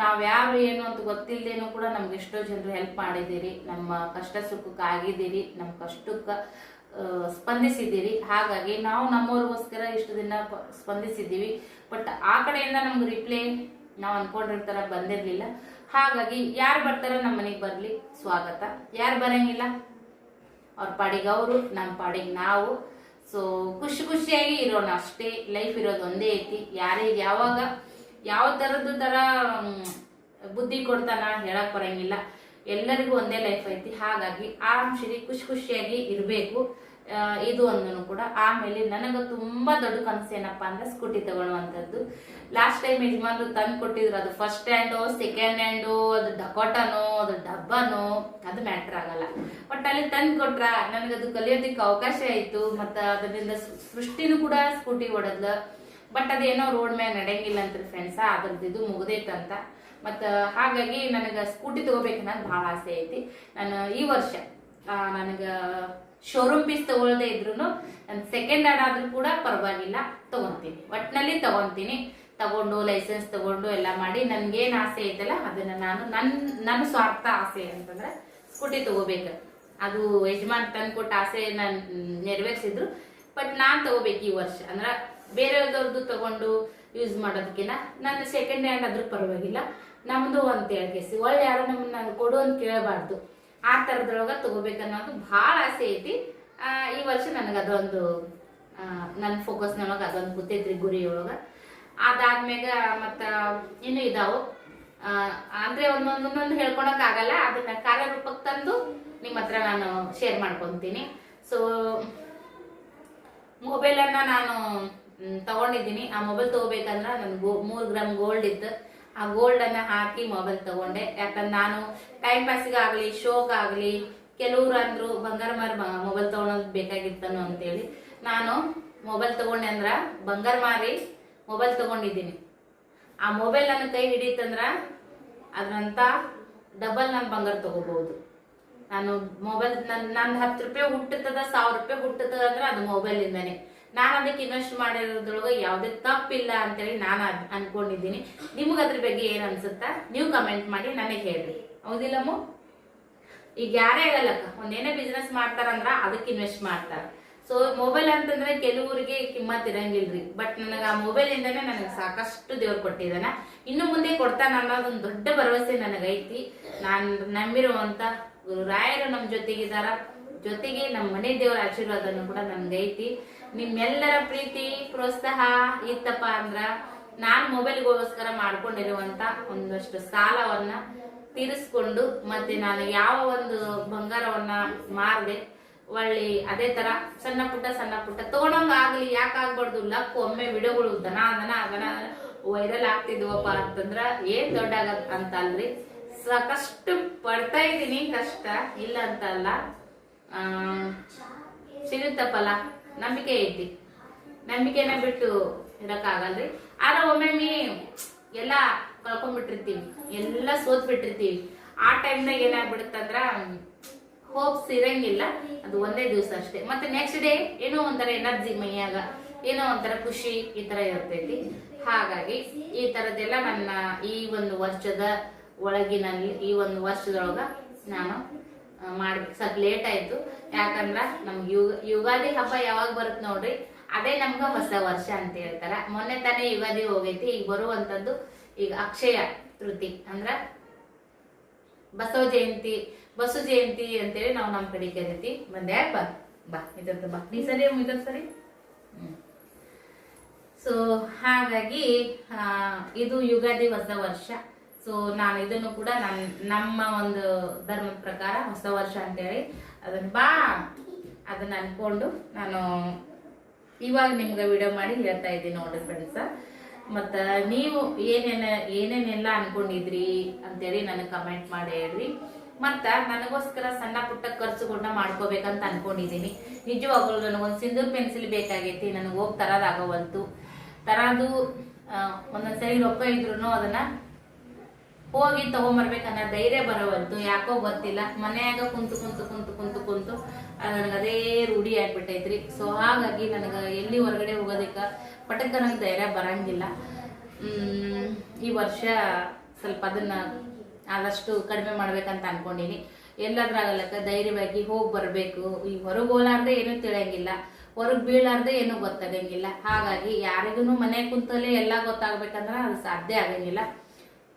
ನಾವ್ಯಾರು ಏನು ಅಂತ ಗೊತ್ತಿಲ್ಲದೇನೂ ಕೂಡ ನಮ್ಗೆ ಎಷ್ಟೋ ಜನರು ಹೆಲ್ಪ್ ಮಾಡಿದ್ದೀರಿ. ನಮ್ಮ ಕಷ್ಟ ಸುಖಕ್ಕೆ ಆಗಿದ್ದೀರಿ ನಮ್ಮ ಕಷ್ಟಕ್ಕೆ ಆ, ಸ್ಪಂದಿಸಿದ್ದೀರಿ ಹಾಗಾಗಿ ನಾವು ನಮ್ಮವ್ರಿಗೋಸ್ಕರ ಇಷ್ಟು ದಿನ ಸ್ಪಂದಿಸಿದ್ದೀವಿ. ಬಟ್ ಆ ಕಡೆಯಿಂದ ನಮ್ಗೆ ರಿಪ್ಲೈ ನಾವು ಅನ್ಕೊಂಡಿರ್ತಾರ ಬಂದಿರಲಿಲ್ಲ. ಹಾಗಾಗಿ ಯಾರು ಬರ್ತಾರ ನಮ್ಮ ಮನೆಗೆ ಬರಲಿ. ಸ್ವಾಗತ. ಯಾರು ಬರಂಗಿಲ್ಲ? ಅವ್ರ ಪಾಡಿಗೆ ಅವರು ನಮ್ಮ ಪಾಡಿಗೆ ನಾವು. ಸೊ ಖುಷಿ ಖುಷಿಯಾಗಿ ಇರೋಣ ಅಷ್ಟೇ. ಲೈಫ್ ಇರೋದು ಒಂದೇ ಐತಿ. ಯಾರಿಗೆ ಯಾವಾಗ ಯಾವ ಥರದ್ದು ಥರ ಬುದ್ಧಿ ಕೊಡ್ತಾನ ಹೇಳಕ್ ಬರಂಗಿಲ್ಲ. ಎಲ್ಲರಿಗೂ ಒಂದೇ ಲೈಫ್ ಐತಿ. ಹಾಗಾಗಿ ಆ ಶಿರಿ ಖುಷಿ ಖುಷಿಯಾಗಿ ಇರಬೇಕು. ಇದು ಒಂದನು ಕೂಡ. ಆಮೇಲೆ ನನಗೆ ತುಂಬಾ ದೊಡ್ಡ ಕನಸು ಏನಪ್ಪಾ ಅಂದ್ರೆ ಸ್ಕೂಟಿ ತಗೊಳ್ಳುವಂಥದ್ದು. ಲಾಸ್ಟ್ ಟೈಮ್ ಯಜಮಾನ್ರು ತಂದು ಕೊಟ್ಟಿದ್ರು ಅದು ಫಸ್ಟ್ ಹ್ಯಾಂಡು ಸೆಕೆಂಡ್ ಹ್ಯಾಂಡು ಅದು ಡಕೋಟನೋ ಅದು ಡಬ್ಬನೋ ಅದು ಮ್ಯಾಟ್ರ್ ಆಗಲ್ಲ. ಬಟ್ ಅಲ್ಲಿ ತಂದು ಕೊಟ್ರ ನನಗೆ ಅದು ಕಲಿಯೋದಿಕ್ಕೆ ಅವಕಾಶ ಆಯ್ತು. ಮತ್ತು ಅದರಿಂದ ಸೃಷ್ಟಿನೂ ಕೂಡ ಸ್ಕೂಟಿ ಓಡದ್ಲು. ಬಟ್ ಅದೇನೋ ರೋಡ್ ಮ್ಯಾಗ ನಡೆಯಂಗಿಲ್ಲ ಅಂತ ಫ್ರೆಂಡ್ಸ ಅದ್ರದ್ದು ಇದು ಮುಗ್ದೈತಂತ. ಮತ್ತು ಹಾಗಾಗಿ ನನಗೆ ಸ್ಕೂಟಿ ತಗೋಬೇಕು ಅನ್ನೋದು ಭಾಳ ಆಸೆ ಐತಿ. ನಾನು ಈ ವರ್ಷ ನನಗೆ ಶೋರೂಮ್ ಪೀಸ್ ತಗೊಳ್ಳದೆ ಇದ್ರು ನಾನು ಸೆಕೆಂಡ್ ಹ್ಯಾಂಡ್ ಆದ್ರೂ ಕೂಡ ಪರವಾಗಿಲ್ಲ, ತಗೊಂತೀನಿ. ಒಟ್ಟಿನಲ್ಲಿ ತಗೊಂತೀನಿ. ತಗೊಂಡು ಲೈಸೆನ್ಸ್ ತಗೊಂಡು ಎಲ್ಲ ಮಾಡಿ ನನಗೇನು ಆಸೆ ಐತಲ್ಲ, ಅದನ್ನ ನಾನು ನನ್ನ ನನ್ನ ಸ್ವಾರ್ಥ ಆಸೆ ಅಂತಂದ್ರೆ ಸ್ಕೂಟಿ ತಗೋಬೇಕು. ಅದು ಯಜಮಾನ್ ತಂದು ಕೊಟ್ಟ ಆಸೆ ನಾನು, ನೆರವೇರಿಸಿದ್ರು. ಬಟ್ ನಾನು ತಗೋಬೇಕು ಈ ವರ್ಷ. ಅಂದ್ರೆ ಬೇರೆಯವ್ರದ್ದು ತಗೊಂಡು ಯೂಸ್ ಮಾಡೋದಕ್ಕಿಂತ ನನ್ನ ಸೆಕೆಂಡ್ ಹ್ಯಾಂಡ್ ಆದ್ರೂ ಪರವಾಗಿಲ್ಲ. ನಮ್ದು ಅಂತ ಹೇಳ್ಕೇಸಿ ಒಳ್ಳೆ ಯಾರು ನಮ್ಮನ್ನ ಕೊಡು ಅಂತ ಕೇಳಬಾರ್ದು. ಆ ಥರದ್ರೊಳಗೆ ತಗೋಬೇಕನ್ನೋದು ಭಾಳ ಆಸೆ ಐತಿ. ಈ ವರ್ಷ ನನಗೆ ಅದೊಂದು ನನ್ನ ಫೋಕಸ್ನೊಳಗೆ ಅದೊಂದು ಗೊತ್ತೈತ್ರಿ ಗುರಿ ಒಳಗ ಅದಾದ್ಮ್ಯಾಗ ಮತ್ತು ಇನ್ನೂ ಇದಾವು. ಅಂದರೆ ಒಂದೊಂದೊಂದೊಂದು ಹೇಳ್ಕೊಳಕ್ ಆಗಲ್ಲ. ಅದನ್ನ ಕಾರ್ಯರೂಪಕ್ಕೆ ತಂದು ನಿಮ್ಮ ಹತ್ರ ನಾನು ಶೇರ್ ಮಾಡ್ಕೊಂತೀನಿ. ಸೊ ಮೊಬೈಲ್ ಅನ್ನ ನಾನು ತಗೊಂಡಿದ್ದೀನಿ. ಆ ಮೊಬೈಲ್ ತಗೋಬೇಕಂದ್ರೆ ನನ್ ಗೋ, ಮೂರ್ ಗ್ರಾಮ್ ಗೋಲ್ಡ್ ಇತ್ತು. ಆ ಗೋಲ್ಡ್ ಅನ್ನ ಹಾಕಿ ಮೊಬೈಲ್ ತಗೊಂಡೆ. ಯಾಕಂದ್ರೆ ನಾನು ಟೈಮ್ ಪಾಸ್ಗಾಗ್ಲಿ ಆಗ್ಲಿ ಕೆಲವ್ರು ಅಂದ್ರು ಬಂಗಾರ ಮಾರಿ ಮೊಬೈಲ್ ತಗೊಳೋದು ಬೇಕಾಗಿತ್ತನು ಅಂತೇಳಿ ನಾನು ಮೊಬೈಲ್ ತಗೊಂಡೆ ಅಂದ್ರ ಬಂಗಾರ ಮಾರಿ ಮೊಬೈಲ್ ತಗೊಂಡಿದ್ದೀನಿ. ಆ ಮೊಬೈಲ್ ನನ್ನ ಕೈ ಹಿಡಿತಂದ್ರ ಅದ್ರಂತ ಡಬಲ್ ನಾನು ಬಂಗಾರ ತಗೋಬಹುದು. ನಾನು ಮೊಬೈಲ್ ನನ್ ನನ್ನ ಹತ್ತು ರೂಪಾಯಿ ಹುಟ್ಟುತ್ತದ, ಸಾವಿರ ರೂಪಾಯಿ ಹುಟ್ಟುತ್ತದ ಅಂದ್ರೆ ಅದು ಮೊಬೈಲ್ ಇಂದಾನೆ. ನಾನು ಅದಕ್ಕೆ ಇನ್ವೆಸ್ಟ್ ಮಾಡಿರೋದ್ರೊಳಗೆ ಯಾವುದೇ ತಪ್ಪಿಲ್ಲ ಅಂತೇಳಿ ನಾನು ಅನ್ಕೊಂಡಿದ್ದೀನಿ. ನಿಮ್ಗೆ ಅದ್ರ ಬಗ್ಗೆ ಏನು ಅನ್ಸುತ್ತಾ? ನೀವು ಕಮೆಂಟ್ ಮಾಡಿ ನನಗೆ ಹೇಳ್ರಿ. ಹೌದಿಲ್ಲಮ್ಮ ಈಗ ಯಾರೇ ಹೇಳಲ್ಲಕ್ಕ ಒಂದೇನೇ ಬಿಸ್ನೆಸ್ ಮಾಡ್ತಾರಂದ್ರ ಅದಕ್ಕೆ ಇನ್ವೆಸ್ಟ್ ಮಾಡ್ತಾರ. ಸೊ ಮೊಬೈಲ್ ಅಂತಂದ್ರೆ ಕೆಲವರಿಗೆ ಕಿಮ್ಮತ್ ಇರಂಗಿಲ್ರಿ. ಬಟ್ ನನಗೆ ಆ ಮೊಬೈಲ್ ಇಂದಾನೆ ನನಗೆ ಸಾಕಷ್ಟು ದೇವ್ರು ಕೊಟ್ಟಿದ್ದಾನ. ಇನ್ನು ಮುಂದೆ ಕೊಡ್ತಾನ ಅನ್ನೋದೊಂದು ದೊಡ್ಡ ಭರವಸೆ ನನಗೈತಿ. ನಾನ್ ನಂಬಿರುವಂತ ರಾಯರು ನಮ್ ಜೊತೆಗಿದಾರ. ಜೊತೆಗೆ ನಮ್ಮ ಮನೆ ದೇವರ ಆಶೀರ್ವಾದನು ಕೂಡ ನನ್ಗೈತಿ. ನಿಮ್ಮೆಲ್ಲರ ಪ್ರೀತಿ, ಪ್ರೋತ್ಸಾಹ ಇತ್ತಪ್ಪ ಅಂದ್ರ ನಾನ್ ಮೊಬೈಲ್ಗೋಸ್ಕರ ಮಾಡ್ಕೊಂಡಿರುವಂತ ಒಂದಷ್ಟು ಸಾಲವನ್ನ ತೀರಿಸ್ಕೊಂಡು ಮತ್ತೆ ನಾನು ಯಾವ ಒಂದು ಬಂಗಾರವನ್ನ ಮಾರದೆ ಒಳ್ಳಿ ಅದೇ ತರ ಸಣ್ಣ ಪುಟ್ಟ ಸಣ್ಣ ಪುಟ್ಟ ತಗೊಂಡಂಗ ಆಗ್ಲಿ, ಯಾಕೆ ಆಗ್ಬಾರ್ದು? ಲಕ್ ಒಮ್ಮೆ ವಿಡಿಯೋಗಳು ದನ ದನ ದನ ವೈರಲ್ ಆಗ್ತಿದ್ವಪ್ಪ ಅಂತಂದ್ರ ಏನ್ ದೊಡ್ಡ ಆಗತ್ ಅಂತ ಅಲ್ರಿ ಸಾಕಷ್ಟು ಪಡ್ತಾ ಇದ್ದೀನಿ, ಕಷ್ಟ ಇಲ್ಲ ಅಂತ ಅಲ್ಲ. ಸಿಗುತ್ತಪ್ಪಲ್ಲ? ನಂಬಿಕೆ ಐತಿ. ನಂಬಿಕೆನ ಬಿಟ್ಟು ಇರಕ್ಕಾಗಲ್ರಿ. ಆದ್ರೆ ಒಮ್ಮೊಮ್ಮೆ ಎಲ್ಲ ಕಳ್ಕೊಂಡ್ಬಿಟ್ಟಿರ್ತೀವಿ ಎಲ್ಲ ಸೋತ್ ಬಿಟ್ಟಿರ್ತೀವಿ. ಆ ಟೈಮ್ನಾಗ ಏನಾಗ್ಬಿಡುತ್ತಂದ್ರ ಹೋಪ್ಸ್ ಇರಂಗಿಲ್ಲ ಅದು ಒಂದೇ ದಿವಸ ಅಷ್ಟೇ. ಮತ್ತೆ ನೆಕ್ಸ್ಟ್ ಡೇ ಏನೋ ಒಂಥರ ಎನರ್ಜಿ ಮೈಯಾಗ ಏನೋ ಒಂಥರ ಖುಷಿ ಈ ತರ ಇರ್ತೈತಿ. ಹಾಗಾಗಿ ಈ ತರದೆಲ್ಲ ನನ್ನ ಈ ಒಂದು ವರ್ಷದ ಒಳಗಿನಲ್ಲಿ ಈ ಒಂದು ವರ್ಷದೊಳಗ ನಾನು ಮಾಡ್ಬೇಕು. ಸ್ವಲ್ಪ ಲೇಟ್ ಆಯ್ತು. ಯಾಕಂದ್ರ ನಮ್ಗೆ ಯುಗ ಯುಗಾದಿ ಹಬ್ಬ ಯಾವಾಗ ಬರುತ್ತೆ ನೋಡ್ರಿ? ಅದೇ ನಮ್ಗ ಹೊಸ ವರ್ಷ ಅಂತ ಹೇಳ್ತಾರ. ಮೊನ್ನೆ ತಾನೇ ಯುಗಾದಿ ಹೋಗೈತಿ. ಈಗ ಬರುವಂತದ್ದು ಈಗ ಅಕ್ಷಯ ತೃತಿ. ಅಂದ್ರ ಬಸವ ಜಯಂತಿ ಬಸವ ಜಯಂತಿ ಅಂತೇಳಿ ನಾವು ನಮ್ಮ ಕಡೆ ಕರಿತೀವಿ ಬಂದೆ? ಬಾ ಬಾ. ಇದೊಂದು ಬಾ. ನೀ ಸರಿ ಇದೊಂದು ಸರಿ? ಸೊ ಹಾಗಾಗಿ ಇದು ಯುಗಾದಿ ಹೊಸ ವರ್ಷ. ಸೊ ನಾನು ಇದನ್ನು ಕೂಡ ನನ್, ನಮ್ಮ ಒಂದು ಧರ್ಮದ ಪ್ರಕಾರ ಹೊಸ ವರ್ಷ ಅಂತೇಳಿ ಅದನ್ನ ಬಾ, ಅದನ್ನ ಅನ್ಕೊಂಡು ನಾನು ಇವಾಗ ನಿಮ್ಗೆ ವಿಡಿಯೋ ಮಾಡಿ ಹೇಳ್ತಾ ಇದ್ದೀನಿ ನೋಡಿ ಫ್ರೆಂಡ್ಸ ಮತ್ತ ನೀವು ಏನೇನ, ಏನೇನೆಲ್ಲ ಅನ್ಕೊಂಡಿದ್ರಿ ಅಂತೇಳಿ ನನಗೆ ಕಮೆಂಟ್ ಮಾಡಿ ಹೇಳ್ರಿ. ಮತ್ತ ನನಗೋಸ್ಕರ ಸಣ್ಣ ಪುಟ್ಟ ಖರ್ಚುಗಳನ್ನ ಮಾಡ್ಕೋಬೇಕಂತ ಅನ್ಕೊಂಡಿದ್ದೀನಿ. ನಿಜವಾಗ್ಲೂ ನನಗೊಂದು ಸಿಂಧೂರ್ ಪೆನ್ಸಿಲ್ ಬೇಕಾಗೈತಿ, ನನಗೆ ಹೋಗಿ ತರೋದಾಗವಲ್ತು ತರದು ಒಂದೊಂದ್ಸರಿ ರೊಕ್ಕ ಇದ್ರು ಅದನ್ನ ಹೋಗಿ ತಗೊಂಬರ್ಬೇಕನ್ನೋ ಧೈರ್ಯ ಬರೋವಂತು ಯಾಕೋ ಗೊತ್ತಿಲ್ಲ. ಮನೆಯಾಗ ಕುಂತು ಕುಂತು ಕುಂತು ಕುಂತು ಕುಂತು ನನಗೆ ಅದೇ ರೂಢಿ ಆಗ್ಬಿಟ್ಟೈತ್ರಿ. ಸೊ ಹಾಗಾಗಿ ನನಗೆ ಎಲ್ಲಿ ಹೊರಗಡೆ ಹೋಗೋದಕ್ಕೆ ಪಟಕ್ಕ ನನಗೆ ಧೈರ್ಯ ಬರಂಗಿಲ್ಲ. ಈ ವರ್ಷ ಸ್ವಲ್ಪ ಅದನ್ನ ಆದಷ್ಟು ಕಡಿಮೆ ಮಾಡ್ಬೇಕಂತ ಅನ್ಕೊಂಡಿನಿ. ಎಲ್ಲದ್ರಾಗಲಕ್ಕ ಧೈರ್ಯವಾಗಿ ಹೋಗಿ ಬರಬೇಕು. ಈ ಹೊರಗೆ ಹೋಲಾರ್ದೆ ಏನೂ ತಿಳಿಯಂಗಿಲ್ಲ. ಹೊರಗೆ ಬೀಳಾರ್ದೆ ಏನೂ ಗೊತ್ತಾಗಂಗಿಲ್ಲ. ಹಾಗಾಗಿ ಯಾರಿಗೂ ಮನೆ ಕುಂತಲ್ಲೇ ಎಲ್ಲ ಗೊತ್ತಾಗ್ಬೇಕಂದ್ರೆ ಅದು ಸಾಧ್ಯ ಆಗಂಗಿಲ್ಲ.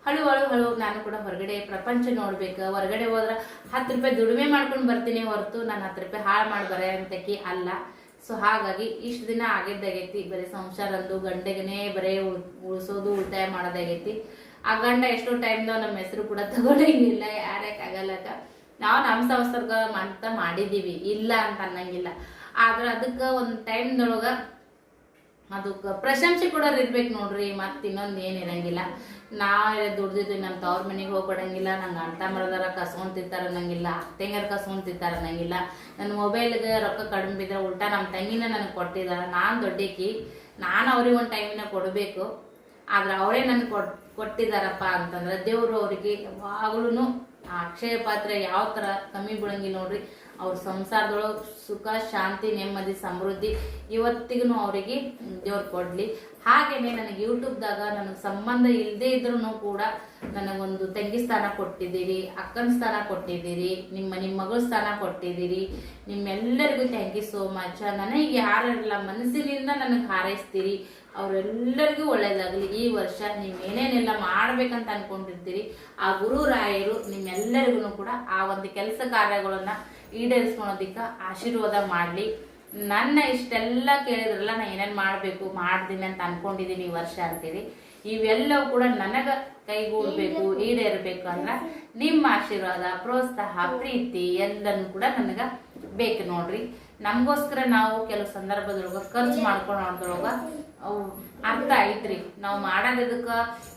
ಹಳು ಹಳು ಹಳು ನಾನು ಕೂಡ ಹೊರಗಡೆ ಪ್ರಪಂಚ ನೋಡ್ಬೇಕು. ಹೊರಗಡೆ ಹೋದ್ರೆ ಹತ್ತು ರೂಪಾಯಿ ದುಡಿಮೆ ಮಾಡ್ಕೊಂಡು ಬರ್ತೀನಿ ಹೊರತು ನಾನು ಹತ್ತು ರೂಪಾಯಿ ಹಾಳು ಮಾಡಿ ಅಂತಕಿ ಅಲ್ಲ. ಸೊ ಹಾಗಾಗಿ ಇಷ್ಟು ದಿನ ಆಗಿದ್ದಾಗೈತಿ, ಬರೀ ಸಂಸಾರ ಅಂದು ಗಂಡಗನೇ ಬರೇ ಉಳ್- ಉಳ್ಸೋದು ಉಳಿತಾಯ ಮಾಡೋದಾಗೈತಿ. ಆ ಗಂಡ ಎಷ್ಟೋ ಟೈಮ್ದಾಗ ನಮ್ಮ ಹೆಸರು ಕೂಡ ತಗೊಳಂಗಿಲ್ಲ ಯಾರ್ಯಾಕಾಗಲ್ಲಕ ನಾವು ನಮ್ಮ ಸಂಸಾರ್ಗ ಅಂತ ಮಾಡಿದೀವಿ ಇಲ್ಲ ಅಂತ ಅನ್ನಂಗಿಲ್ಲ. ಆದ್ರೆ ಅದಕ್ಕೆ ಒಂದು ಟೈಮ್ದೊಳಗ ಅದಕ್ಕೆ ಪ್ರಶಂಸೆ ಕೂಡ ಇರ್ಬೇಕು ನೋಡ್ರಿ, ಮತ್ತೆ ಇನ್ನೊಂದು ಏನು ಇರಂಗಿಲ್ಲ. ನಾ ದುಡ್ದಿದ್ವಿ ನಮ್ಮ ತವ್ರ ಮನೆಗೆ ಹೋಗ್ಬಿಡಂಗಿಲ್ಲ, ನಂಗೆ ಅಂತ ಮರದಾರ ಕಸ್ಕೊಂಡ್ ತಿಂತಾರ ಅನ್ನಂಗಿಲ್ಲ, ಅತ್ತೆಂಗಾರ ಕಸ್ಕೊಂಡ್ ನಂಗಿಲ್ಲ ನನ್ನ ಮೊಬೈಲ್ಗೆ ರೊಕ್ಕ ಕಡಿಮೆ ಬಿದ್ರೆ ಉಲ್ಟಾ ನಮ್ಮ ತಂಗಿನ ನನಗೆ ಕೊಟ್ಟಿದಾರ. ನಾನು ದೊಡ್ಡಕಿ ನಾನು ಅವ್ರಿಗೆ ಒಂದು ಟೈಮಿನ ಕೊಡಬೇಕು. ಆದ್ರೆ ಅವರೇ ನನಗೆ ಕೊಟ್ ಕೊಟ್ಟಿದಾರಪ್ಪ ಅಂತಂದ್ರೆ ದೇವರು ಅವ್ರಿಗೆ ಯಾವಾಗ್ಲೂ ಆ ಅಕ್ಷಯ ಪಾತ್ರೆ ಯಾವ ಥರ ಕಮ್ಮಿ ಬಿಡಂಗಿಲ್ಲ ನೋಡ್ರಿ. ಅವ್ರ ಸಂಸಾರದೊಳಗೆ ಸುಖ, ಶಾಂತಿ, ನೆಮ್ಮದಿ, ಸಮೃದ್ಧಿ ಇವತ್ತಿಗೂ ಅವರಿಗೆ ದೇವ್ರು ಕೊಡಲಿ. ಹಾಗೇನೆ ನನಗೆ ಯೂಟ್ಯೂಬ್ದಾಗ ನನಗೆ ಸಂಬಂಧ ಇಲ್ಲದೆ ಇದ್ರೂ ಕೂಡ ನನಗೊಂದು ತಂಗಿ ಸ್ಥಾನ ಕೊಟ್ಟಿದ್ದೀರಿ, ಅಕ್ಕನ ಸ್ಥಾನ ಕೊಟ್ಟಿದ್ದೀರಿ, ನಿಮ್ಮ ನಿಮ್ಮ ಮಗಳ ಸ್ಥಾನ ಕೊಟ್ಟಿದ್ದೀರಿ, ನಿಮ್ಮೆಲ್ಲರಿಗೂ ಥ್ಯಾಂಕ್ ಯು ಸೋ ಮಚ್ ನನಗೆ ಯಾರೆಲ್ಲ ಮನಸ್ಸಿನಿಂದ ನನಗೆ ಹಾರೈಸ್ತೀರಿ, ಅವರೆಲ್ಲರಿಗೂ ಒಳ್ಳೇದಾಗಲಿ. ಈ ವರ್ಷ ನೀವು ಏನೇನೆಲ್ಲ ಮಾಡಬೇಕಂತ ಅನ್ಕೊಂಡಿರ್ತೀರಿ, ಆ ಗುರು ರಾಯರು ನಿಮ್ಮೆಲ್ಲರಿಗೂ ಕೂಡ ಆ ಒಂದು ಕೆಲಸ ಕಾರ್ಯಗಳನ್ನ ಈಡೇರಿಸ್ಕೊಳೋದಿಕ್ಕ ಆಶೀರ್ವಾದ ಮಾಡಲಿ. ನನ್ನ ಇಷ್ಟೆಲ್ಲ ಕೇಳಿದ್ರಲ್ಲ ನಾನು ಏನೇನು ಮಾಡಬೇಕು ಮಾಡ್ತೀನಿ ಅಂತ ಅನ್ಕೊಂಡಿದ್ದೀನಿ ಈ ವರ್ಷ ಅಂತೀರಿ. ಇವೆಲ್ಲವೂ ಕೂಡ ನನಗ ಕೈಗೂಡಬೇಕು ಈಡೇರಬೇಕು ಅಂದ್ರೆ ನಿಮ್ಮ ಆಶೀರ್ವಾದ ಪ್ರೋತ್ಸಾಹ ಪ್ರೀತಿ ಎಲ್ಲನೂ ಕೂಡ ನನಗ ಬೇಕು ನೋಡ್ರಿ. ನಮಗೋಸ್ಕರ ನಾವು ಕೆಲವು ಸಂದರ್ಭದೊಳಗ ಖರ್ಚು ಮಾಡ್ಕೊಳೋದ್ರೊಳಗ ಅವು ಅರ್ಥ ಐತ್ರಿ. ನಾವು ಮಾಡೋದಕ್ಕ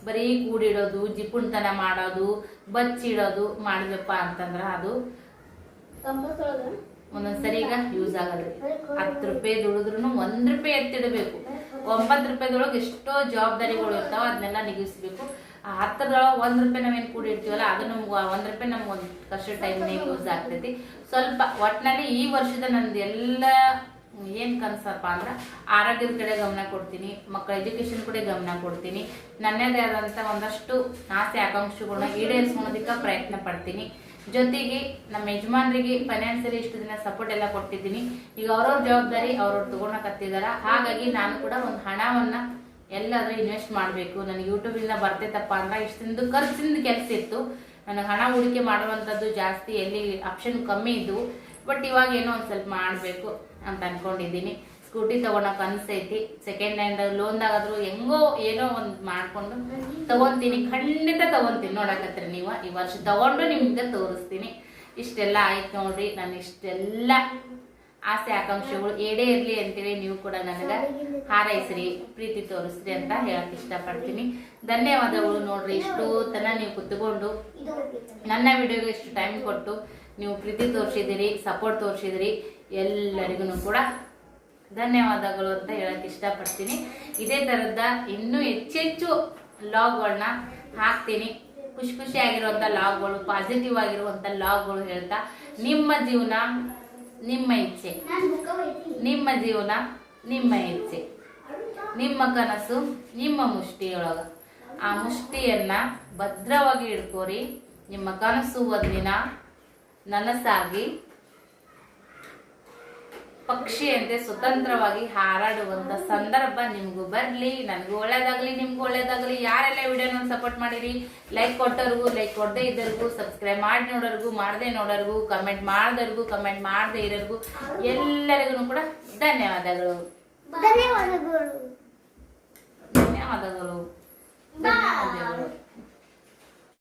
ಬರೀ ಕೂಡಿಡೋದು ಜಿಪುಣ್ತನ ಮಾಡೋದು ಬಚ್ಚಿಡೋದು ಮಾಡಿದಪ್ಪ ಅಂತಂದ್ರ ಅದು ಒಂದೊಂದ್ ಈಗ ಯೂಸ್ ಆಗಲ್ರಿ. ಹತ್ತು ರೂಪಾಯಿ ದುಡಿದ್ರು ಒಂದ್ ರೂಪಾಯಿ ಎತ್ತಿಡಬೇಕು. ಒಂಬತ್ತು ರೂಪಾಯಿದೊಳಗೆ ಎಷ್ಟೋ ಜವಾಬ್ದಾರಿಗಳು ಇರ್ತಾವ ಅದನ್ನೆಲ್ಲ ನಿಗಿಸ್ಬೇಕು. ಆ ಹತ್ತರದೊಳಗೆ ಒಂದ್ ರೂಪಾಯಿ ನಾವೇನ್ ಕೂಡಿರ್ತೀವಲ್ಲ ಅದು ನಮ್ಗೆ ಒಂದ್ ರೂಪಾಯಿ ನಮ್ಗೆ ಒಂದ್ ಕಷ್ಟ ಟೈಮ್ನ ಯೂಸ್ ಆಗ್ತೈತಿ. ಸ್ವಲ್ಪ ಒಟ್ಟಿನಲ್ಲಿ ಈ ವರ್ಷದ ನಂದು ಎಲ್ಲ ಏನು ಕನ್ಸಪ್ಪ ಅಂದ್ರೆ ಆರೋಗ್ಯದ ಕಡೆ ಗಮನ ಕೊಡ್ತೀನಿ ಮಕ್ಕಳ ಎಜುಕೇಶನ್ ಕಡೆ ಗಮನ ಕೊಡ್ತೀನಿ. ನನ್ನದೇ ಆದಂಥ ಒಂದಷ್ಟು ಆಸೆ ಆಕಾಂಕ್ಷೆಗಳನ್ನ ಈಡೇರಿಸ್ಕೊಳೋದಕ್ಕೆ ಪ್ರಯತ್ನ ಪಡ್ತೀನಿ. ಜೊತೆಗೆ ನಮ್ಮ ಯಜಮಾನರಿಗೆ ಫೈನಾನ್ಸಿಯಲಿ ಇಷ್ಟು ದಿನ ಸಪೋರ್ಟ್ ಎಲ್ಲ ಕೊಟ್ಟಿದ್ದೀನಿ. ಈಗ ಅವ್ರವ್ರ ಜವಾಬ್ದಾರಿ ಅವ್ರವ್ರು ತಗೊಳಕತ್ತಿದಾರ ಹಾಗಾಗಿ ನಾನು ಕೂಡ ಒಂದು ಹಣವನ್ನ ಎಲ್ಲಾದ್ರೂ ಇನ್ವೆಸ್ಟ್ ಮಾಡಬೇಕು. ನನಗೆ ಯೂಟ್ಯೂಬಿಂದ ಬರ್ತೈತಪ್ಪ ಅಂದ್ರೆ ಇಷ್ಟಿಂದು ಖರ್ಚಿಂದ ಕೆಲಸ ಇತ್ತು. ನನಗೆ ಹಣ ಹೂಡಿಕೆ ಮಾಡುವಂಥದ್ದು ಜಾಸ್ತಿ ಎಲ್ಲಿ ಆಪ್ಷನ್ ಕಮ್ಮಿ ಇದ್ವು. ಬಟ್ ಇವಾಗ ಏನೋ ಒಂದು ಸ್ವಲ್ಪ ಮಾಡಬೇಕು ಅಂತ ಅನ್ಕೊಂಡಿದ್ದೀನಿ. ಸ್ಕೂಟಿ ತಗೊಳಕ್ ಅನ್ಸೈತಿ. ಸೆಕೆಂಡ್ ಹ್ಯಾಂಡ್ ಲೋನ್ದಾಗಾದ್ರೂ ಹೆಂಗೋ ಏನೋ ಒಂದು ಮಾಡ್ಕೊಂಡು ತಗೊಂತೀನಿ ಖಂಡಿತ ತಗೊಂತೀನಿ ನೋಡಕತ್ರಿ ನೀವು. ಈ ವರ್ಷ ತಗೊಂಡು ನಿಮ್ಗೆ ತೋರಿಸ್ತೀನಿ. ಇಷ್ಟೆಲ್ಲ ಆಯ್ತು ನೋಡ್ರಿ. ನಾನು ಇಷ್ಟೆಲ್ಲ ಆಸೆ, ಆಕಾಂಕ್ಷೆಗಳು ಏಡೇ ಇರ್ಲಿ ಅಂತೇಳಿ ನೀವು ಕೂಡ ನನಗೆ ಹಾರೈಸ್ರಿ, ಪ್ರೀತಿ ತೋರಿಸ್ರಿ ಅಂತ ಹೇಳಕ್ ಇಷ್ಟಪಡ್ತೀನಿ. ಧನ್ಯವಾದಗಳು ನೋಡ್ರಿ. ಇಷ್ಟು ತನ ನೀವು ಕುತ್ಕೊಂಡು ನನ್ನ ವಿಡಿಯೋಗೆ ಇಷ್ಟು ಟೈಮ್ ಕೊಟ್ಟು ನೀವು ಪ್ರೀತಿ ತೋರಿಸಿದಿರಿ ಸಪೋರ್ಟ್ ತೋರಿಸಿದಿರಿ ಎಲ್ಲರಿಗೂ ಕೂಡ ಧನ್ಯವಾದಗಳು ಅಂತ ಹೇಳಕ್ ಇಷ್ಟಪಡ್ತೀನಿ. ಇದೇ ಥರದ ಇನ್ನೂ ಹೆಚ್ಚೆಚ್ಚು ಲಾಗ್ಗಳನ್ನ ಹಾಕ್ತೀನಿ. ಖುಷಿ ಖುಷಿ ಆಗಿರುವಂಥ ಲಾಗ್ಗಳು ಪಾಸಿಟಿವ್ ಆಗಿರುವಂಥ ಲಾಗ್ಗಳು ಹೇಳ್ತಾ, ನಿಮ್ಮ ಜೀವನ, ನಿಮ್ಮ ಇಚ್ಛೆ. ನಿಮ್ಮ ಜೀವನ, ನಿಮ್ಮ ಇಚ್ಛೆ. ನಿಮ್ಮ ಕನಸು, ನಿಮ್ಮ ಮುಷ್ಟಿಯೊಳಗ. ಆ ಮುಷ್ಟಿಯನ್ನ ಭದ್ರವಾಗಿ ಇಡ್ಕೋರಿ ನಿಮ್ಮ ಕನಸು ಒಂದಿನ ನನಸಾಗಿ ಪಕ್ಷಿಯಂತೆ ಸ್ವತಂತ್ರವಾಗಿ ಹಾರಾಡುವಂತ ಸಂದರ್ಭ ನಿಮ್ಗೂ ಬರ್ಲಿ. ನನಗೂ ಒಳ್ಳೇದಾಗ್ಲಿ ನಿಮ್ಗೂ ಒಳ್ಳೇದಾಗ್ಲಿ. ಯಾರೆಲ್ಲ ವಿಡಿಯೋನ ಸಪೋರ್ಟ್ ಮಾಡಿರಿ ಲೈಕ್ ಕೊಟ್ಟವ್ರಿಗೂ ಲೈಕ್ ಕೊಡದೆ ಇದ್ದವ್ರಿಗೂ ಸಬ್ಸ್ಕ್ರೈಬ್ ಮಾಡಿ ನೋಡೋರ್ಗು ಮಾಡದೆ ನೋಡೋರ್ಗು ಕಮೆಂಟ್ ಮಾಡ್ದವ್ರಿಗೂ ಕಮೆಂಟ್ ಮಾಡದೆ ಇರೋರ್ಗು ಎಲ್ಲರಿಗೂ ಕೂಡ ಧನ್ಯವಾದಗಳು. ಧನ್ಯವಾದಗಳು. ಧನ್ಯವಾದಗಳು. ಧನ್ಯವಾದಗಳು.